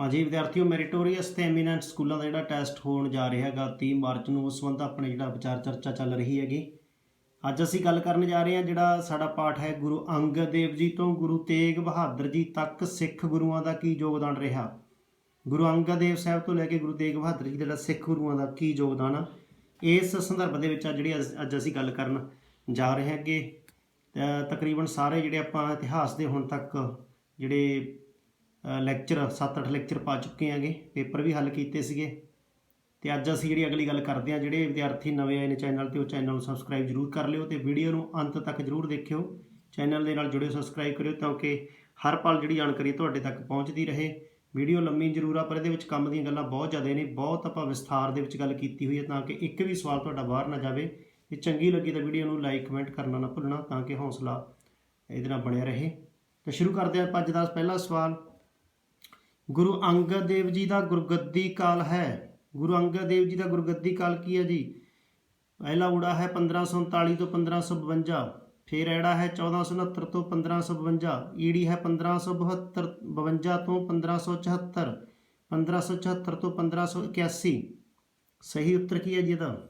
ਹਾਂਜੀ, ਵਿਦਿਆਰਥੀਓ ਮੈਰੀਟੋਰੀਅਸ ਤੇ ਐਮੀਨੈਂਟ ਸਕੂਲਾਂ ਦਾ ਜਿਹੜਾ ਟੈਸਟ ਹੋਣ ਜਾ ਰਿਹਾ ਹੈਗਾ 30 ਮਾਰਚ ਨੂੰ, ਉਸ ਸੰਬੰਧ ਆਪਣੇ ਜਿਹੜਾ ਵਿਚਾਰ ਚਰਚਾ ਚੱਲ ਰਹੀ ਹੈਗੀ। ਅੱਜ ਅਸੀਂ ਗੱਲ ਕਰਨ ਜਾ ਰਹੇ ਹਾਂ ਜਿਹੜਾ ਸਾਡਾ ਪਾਠ ਹੈ, ਗੁਰੂ ਅੰਗਦ ਦੇਵ ਜੀ ਤੋਂ, ਗੁਰੂ ਤੇਗ ਬਹਾਦਰ ਜੀ ਤੱਕ ਸਿੱਖ ਗੁਰੂਆਂ ਦਾ ਕੀ ਯੋਗਦਾਨ ਰਿਹਾ? ਗੁਰੂ ਅੰਗਦ ਦੇਵ ਸਾਹਿਬ ਤੋਂ ਲੈ ਕੇ ਗੁਰੂ ਤੇਗ ਬਹਾਦਰ ਜੀ ਦਾ ਜਿਹੜਾ ਸਿੱਖ ਗੁਰੂਆਂ ਦਾ ਕੀ ਯੋਗਦਾਨ ਆ? ਇਸ ਸੰਦਰਭ ਦੇ ਵਿੱਚ ਜਿਹੜੀ ਅੱਜ- ਅੱਜ ਅਸੀਂ ਗੱਲ ਕਰਨ ਜਾ ਰਹੇ ਹਾਂ ਕਿ ਤਕਰੀਬਨ ਸਾਰੇ ਜਿਹੜੇ ਆਪਾਂ ਇਤਿਹਾਸ ਦੇ ਹੁਣ ਤੱਕ ਜਿਹੜੇ ਲੈਕਚਰ 7-8 ਲੈਕਚਰ ਪਾ ਚੁੱਕੇ ਆਂਗੇ ਪੇਪਰ ਵੀ ਹੱਲ ਕੀਤੇ ਸੀਗੇ। ਤੇ ਅੱਜ ਅਸੀਂ ਜਿਹੜੀ ਅਗਲੀ ਗੱਲ ਕਰਦੇ ਹਾਂ, ਜਿਹੜੇ ਵਿਦਿਆਰਥੀ ਨਵੇਂ ਆਏ ਨੇ ਚੈਨਲ ਤੇ, ਉਹ ਚੈਨਲ ਨੂੰ ਸਬਸਕ੍ਰਾਈਬ ਜਰੂਰ ਕਰ ਲਿਓ ਤੇ ਵੀਡੀਓ ਨੂੰ ਅੰਤ ਤੱਕ ਜਰੂਰ ਦੇਖਿਓ। ਚੈਨਲ ਦੇ ਨਾਲ ਜੁੜਿਓ ਸਬਸਕ੍ਰਾਈਬ ਕਰਿਓ ਤਾਂ ਕਿ ਹਰ ਪਲ ਜਿਹੜੀ ਜਾਣਕਾਰੀ ਤੁਹਾਡੇ ਤੱਕ ਪਹੁੰਚਦੀ ਰਹੇ। ਵੀਡੀਓ ਲੰਮੀ ਜ਼ਰੂਰ ਆ, ਪਰ ਇਹਦੇ ਵਿੱਚ ਕੰਮ ਦੀਆਂ ਗੱਲਾਂ ਬਹੁਤ ਜ਼ਿਆਦਾ ਨੇ। ਬਹੁਤ ਆਪਾਂ ਵਿਸਥਾਰ ਦੇ ਵਿੱਚ ਗੱਲ ਕੀਤੀ ਹੋਈ ਹੈ ਤਾਂ ਕਿ ਇੱਕ ਵੀ ਸਵਾਲ ਤੁਹਾਡਾ ਬਾਹਰ ਨਾ ਜਾਵੇ। ਜੇ ਚੰਗੀ ਲੱਗੀ ਤਾਂ ਵੀਡੀਓ ਨੂੰ ਲਾਈਕ ਕਮੈਂਟ ਕਰਨਾ ਨਾ ਭੁੱਲਣਾ ਤਾਂ ਕਿ ਹੌਸਲਾ ਇਹਦੇ ਨਾਲ ਬਣਿਆ ਰਹੇ। ਤਾਂ ਸ਼ੁਰੂ ਕਰਦੇ ਹਾਂ ਆਪਾਂ ਅੱਜ ਦਾ ਪਹਿਲਾ ਸਵਾਲ। ਗੁਰੂ ਅੰਗਦ ਦੇਵ ਜੀ ਦਾ ਗੁਰਗੱਦੀ ਕਾਲ ਹੈ। ਗੁਰੂ ਅੰਗਦ ਦੇਵ ਜੀ ਦਾ ਗੁਰਗੱਦੀ ਕਾਲ ਕੀ ਹੈ ਜੀ? ਪਹਿਲਾ ਊੜਾ ਹੈ 1539 ਤੋਂ 1552 ਫਿਰ ਐੜਾ ਹੈ 1469 ਤੋਂ 1552 ਈੜੀ ਹੈ 1572 52 ਤੋਂ 1574 1574 ਤੋਂ 1581 ਸਹੀ ਉੱਤਰ ਕੀ ਹੈ ਜੀ ਇਹਦਾ?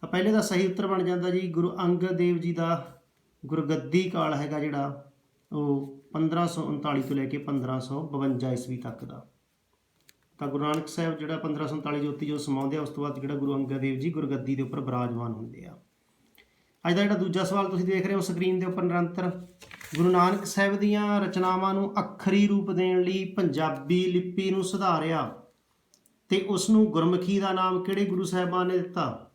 ਤਾਂ ਪਹਿਲੇ ਦਾ ਸਹੀ ਉੱਤਰ ਬਣ ਜਾਂਦਾ ਜੀ, ਗੁਰੂ ਅੰਗਦ ਦੇਵ ਜੀ ਦਾ ਗੁਰਗੱਦੀ ਕਾਲ ਹੈਗਾ ਜਿਹੜਾ, ਉਹ 1539 ਤੋਂ ਲੈ ਕੇ 1552 ਈਸਵੀ ਤੱਕ ਦਾ। ਤਾਂ ਗੁਰੂ ਨਾਨਕ ਸਾਹਿਬ ਜਿਹੜਾ 1547 ਜੋਤੀ ਜੋ ਸਮਾਉਂਦੇ ਆ, ਉਸ ਤੋਂ ਬਾਅਦ ਜਿਹੜਾ ਗੁਰੂ ਅੰਗਦ ਦੇਵ ਜੀ ਗੁਰਗੱਦੀ ਦੇ ਉੱਪਰ ਬਿਰਾਜਮਾਨ ਹੁੰਦੇ ਆ। ਅੱਜ ਦਾ ਜਿਹੜਾ ਦੂਜਾ ਸਵਾਲ ਤੁਸੀਂ ਦੇਖ ਰਹੇ ਹੋ ਸਕਰੀਨ ਦੇ ਉੱਪਰ ਨਿਰੰਤਰ। ਗੁਰੂ ਨਾਨਕ ਸਾਹਿਬ ਦੀਆਂ ਰਚਨਾਵਾਂ ਨੂੰ ਅੱਖਰੀ ਰੂਪ ਦੇਣ ਲਈ ਪੰਜਾਬੀ ਲਿਪੀ ਨੂੰ ਸੁਧਾਰਿਆ ਤੇ ਉਸ ਨੂੰ ਗੁਰਮੁਖੀ ਦਾ ਨਾਮ ਕਿਹੜੇ ਗੁਰੂ ਸਾਹਿਬਾਨ ਨੇ ਦਿੱਤਾ?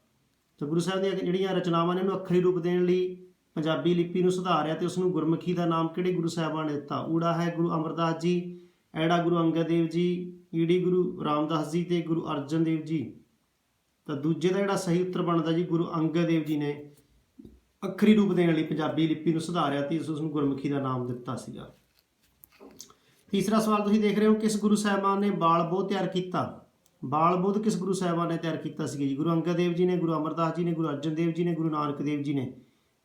ਤਾਂ ਗੁਰੂ ਸਾਹਿਬ ਦੀਆਂ ਜਿਹੜੀਆਂ ਰਚਨਾਵਾਂ ਨੇ, ਉਹਨੂੰ ਅੱਖਰੀ ਰੂਪ ਦੇਣ ਲਈ ਪੰਜਾਬੀ ਲਿਪੀ ਨੂੰ ਸੁਧਾਰਿਆ ਤੇ ਉਸ ਨੂੰ ਗੁਰਮੁਖੀ ਦਾ ਨਾਮ ਕਿਹੜੇ ਗੁਰੂ ਸਾਹਿਬਾਨ ਨੇ ਦਿੱਤਾ? ਊੜਾ ਹੈ ਗੁਰੂ ਅਮਰਦਾਸ ਜੀ, ਐੜਾ ਗੁਰੂ ਅੰਗਦ ਦੇਵ ਜੀ, ਈੜੀ ਗੁਰੂ ਰਾਮਦਾਸ ਜੀ ਤੇ ਗੁਰੂ ਅਰਜਨ ਦੇਵ ਜੀ। ਤਾਂ ਦੂਜੇ ਦਾ ਜਿਹੜਾ ਸਹੀ ਉੱਤਰ ਬਣਦਾ ਜੀ, ਗੁਰੂ ਅੰਗਦ ਦੇਵ ਜੀ ਨੇ ਅੱਖਰੀ ਰੂਪ ਦੇਣ ਲਈ ਪੰਜਾਬੀ ਲਿਪੀ ਨੂੰ ਸੁਧਾਰਿਆ ਤੇ ਉਸ ਨੂੰ ਗੁਰਮੁਖੀ ਦਾ ਨਾਮ ਦਿੱਤਾ ਸੀਗਾ। ਤੀਸਰਾ ਸਵਾਲ ਤੁਸੀਂ ਦੇਖ ਰਹੇ ਹੋ, ਕਿਸ ਗੁਰੂ ਸਾਹਿਬਾਨ ਨੇ ਬਾਲ ਬੋਧ ਤਿਆਰ ਕੀਤਾ? ਬਾਲ ਬੋਧ ਕਿਸ ਗੁਰੂ ਸਾਹਿਬਾਨ ਨੇ ਤਿਆਰ ਕੀਤਾ ਸੀ ਜੀ? ਗੁਰੂ ਅੰਗਦ ਦੇਵ ਜੀ ਨੇ, ਗੁਰੂ ਅਮਰਦਾਸ ਜੀ ਨੇ, ਗੁਰੂ ਅਰਜਨ ਦੇਵ ਜੀ ਨੇ, ਗੁਰੂ ਨਾਨਕ ਦੇਵ ਜੀ ਨੇ।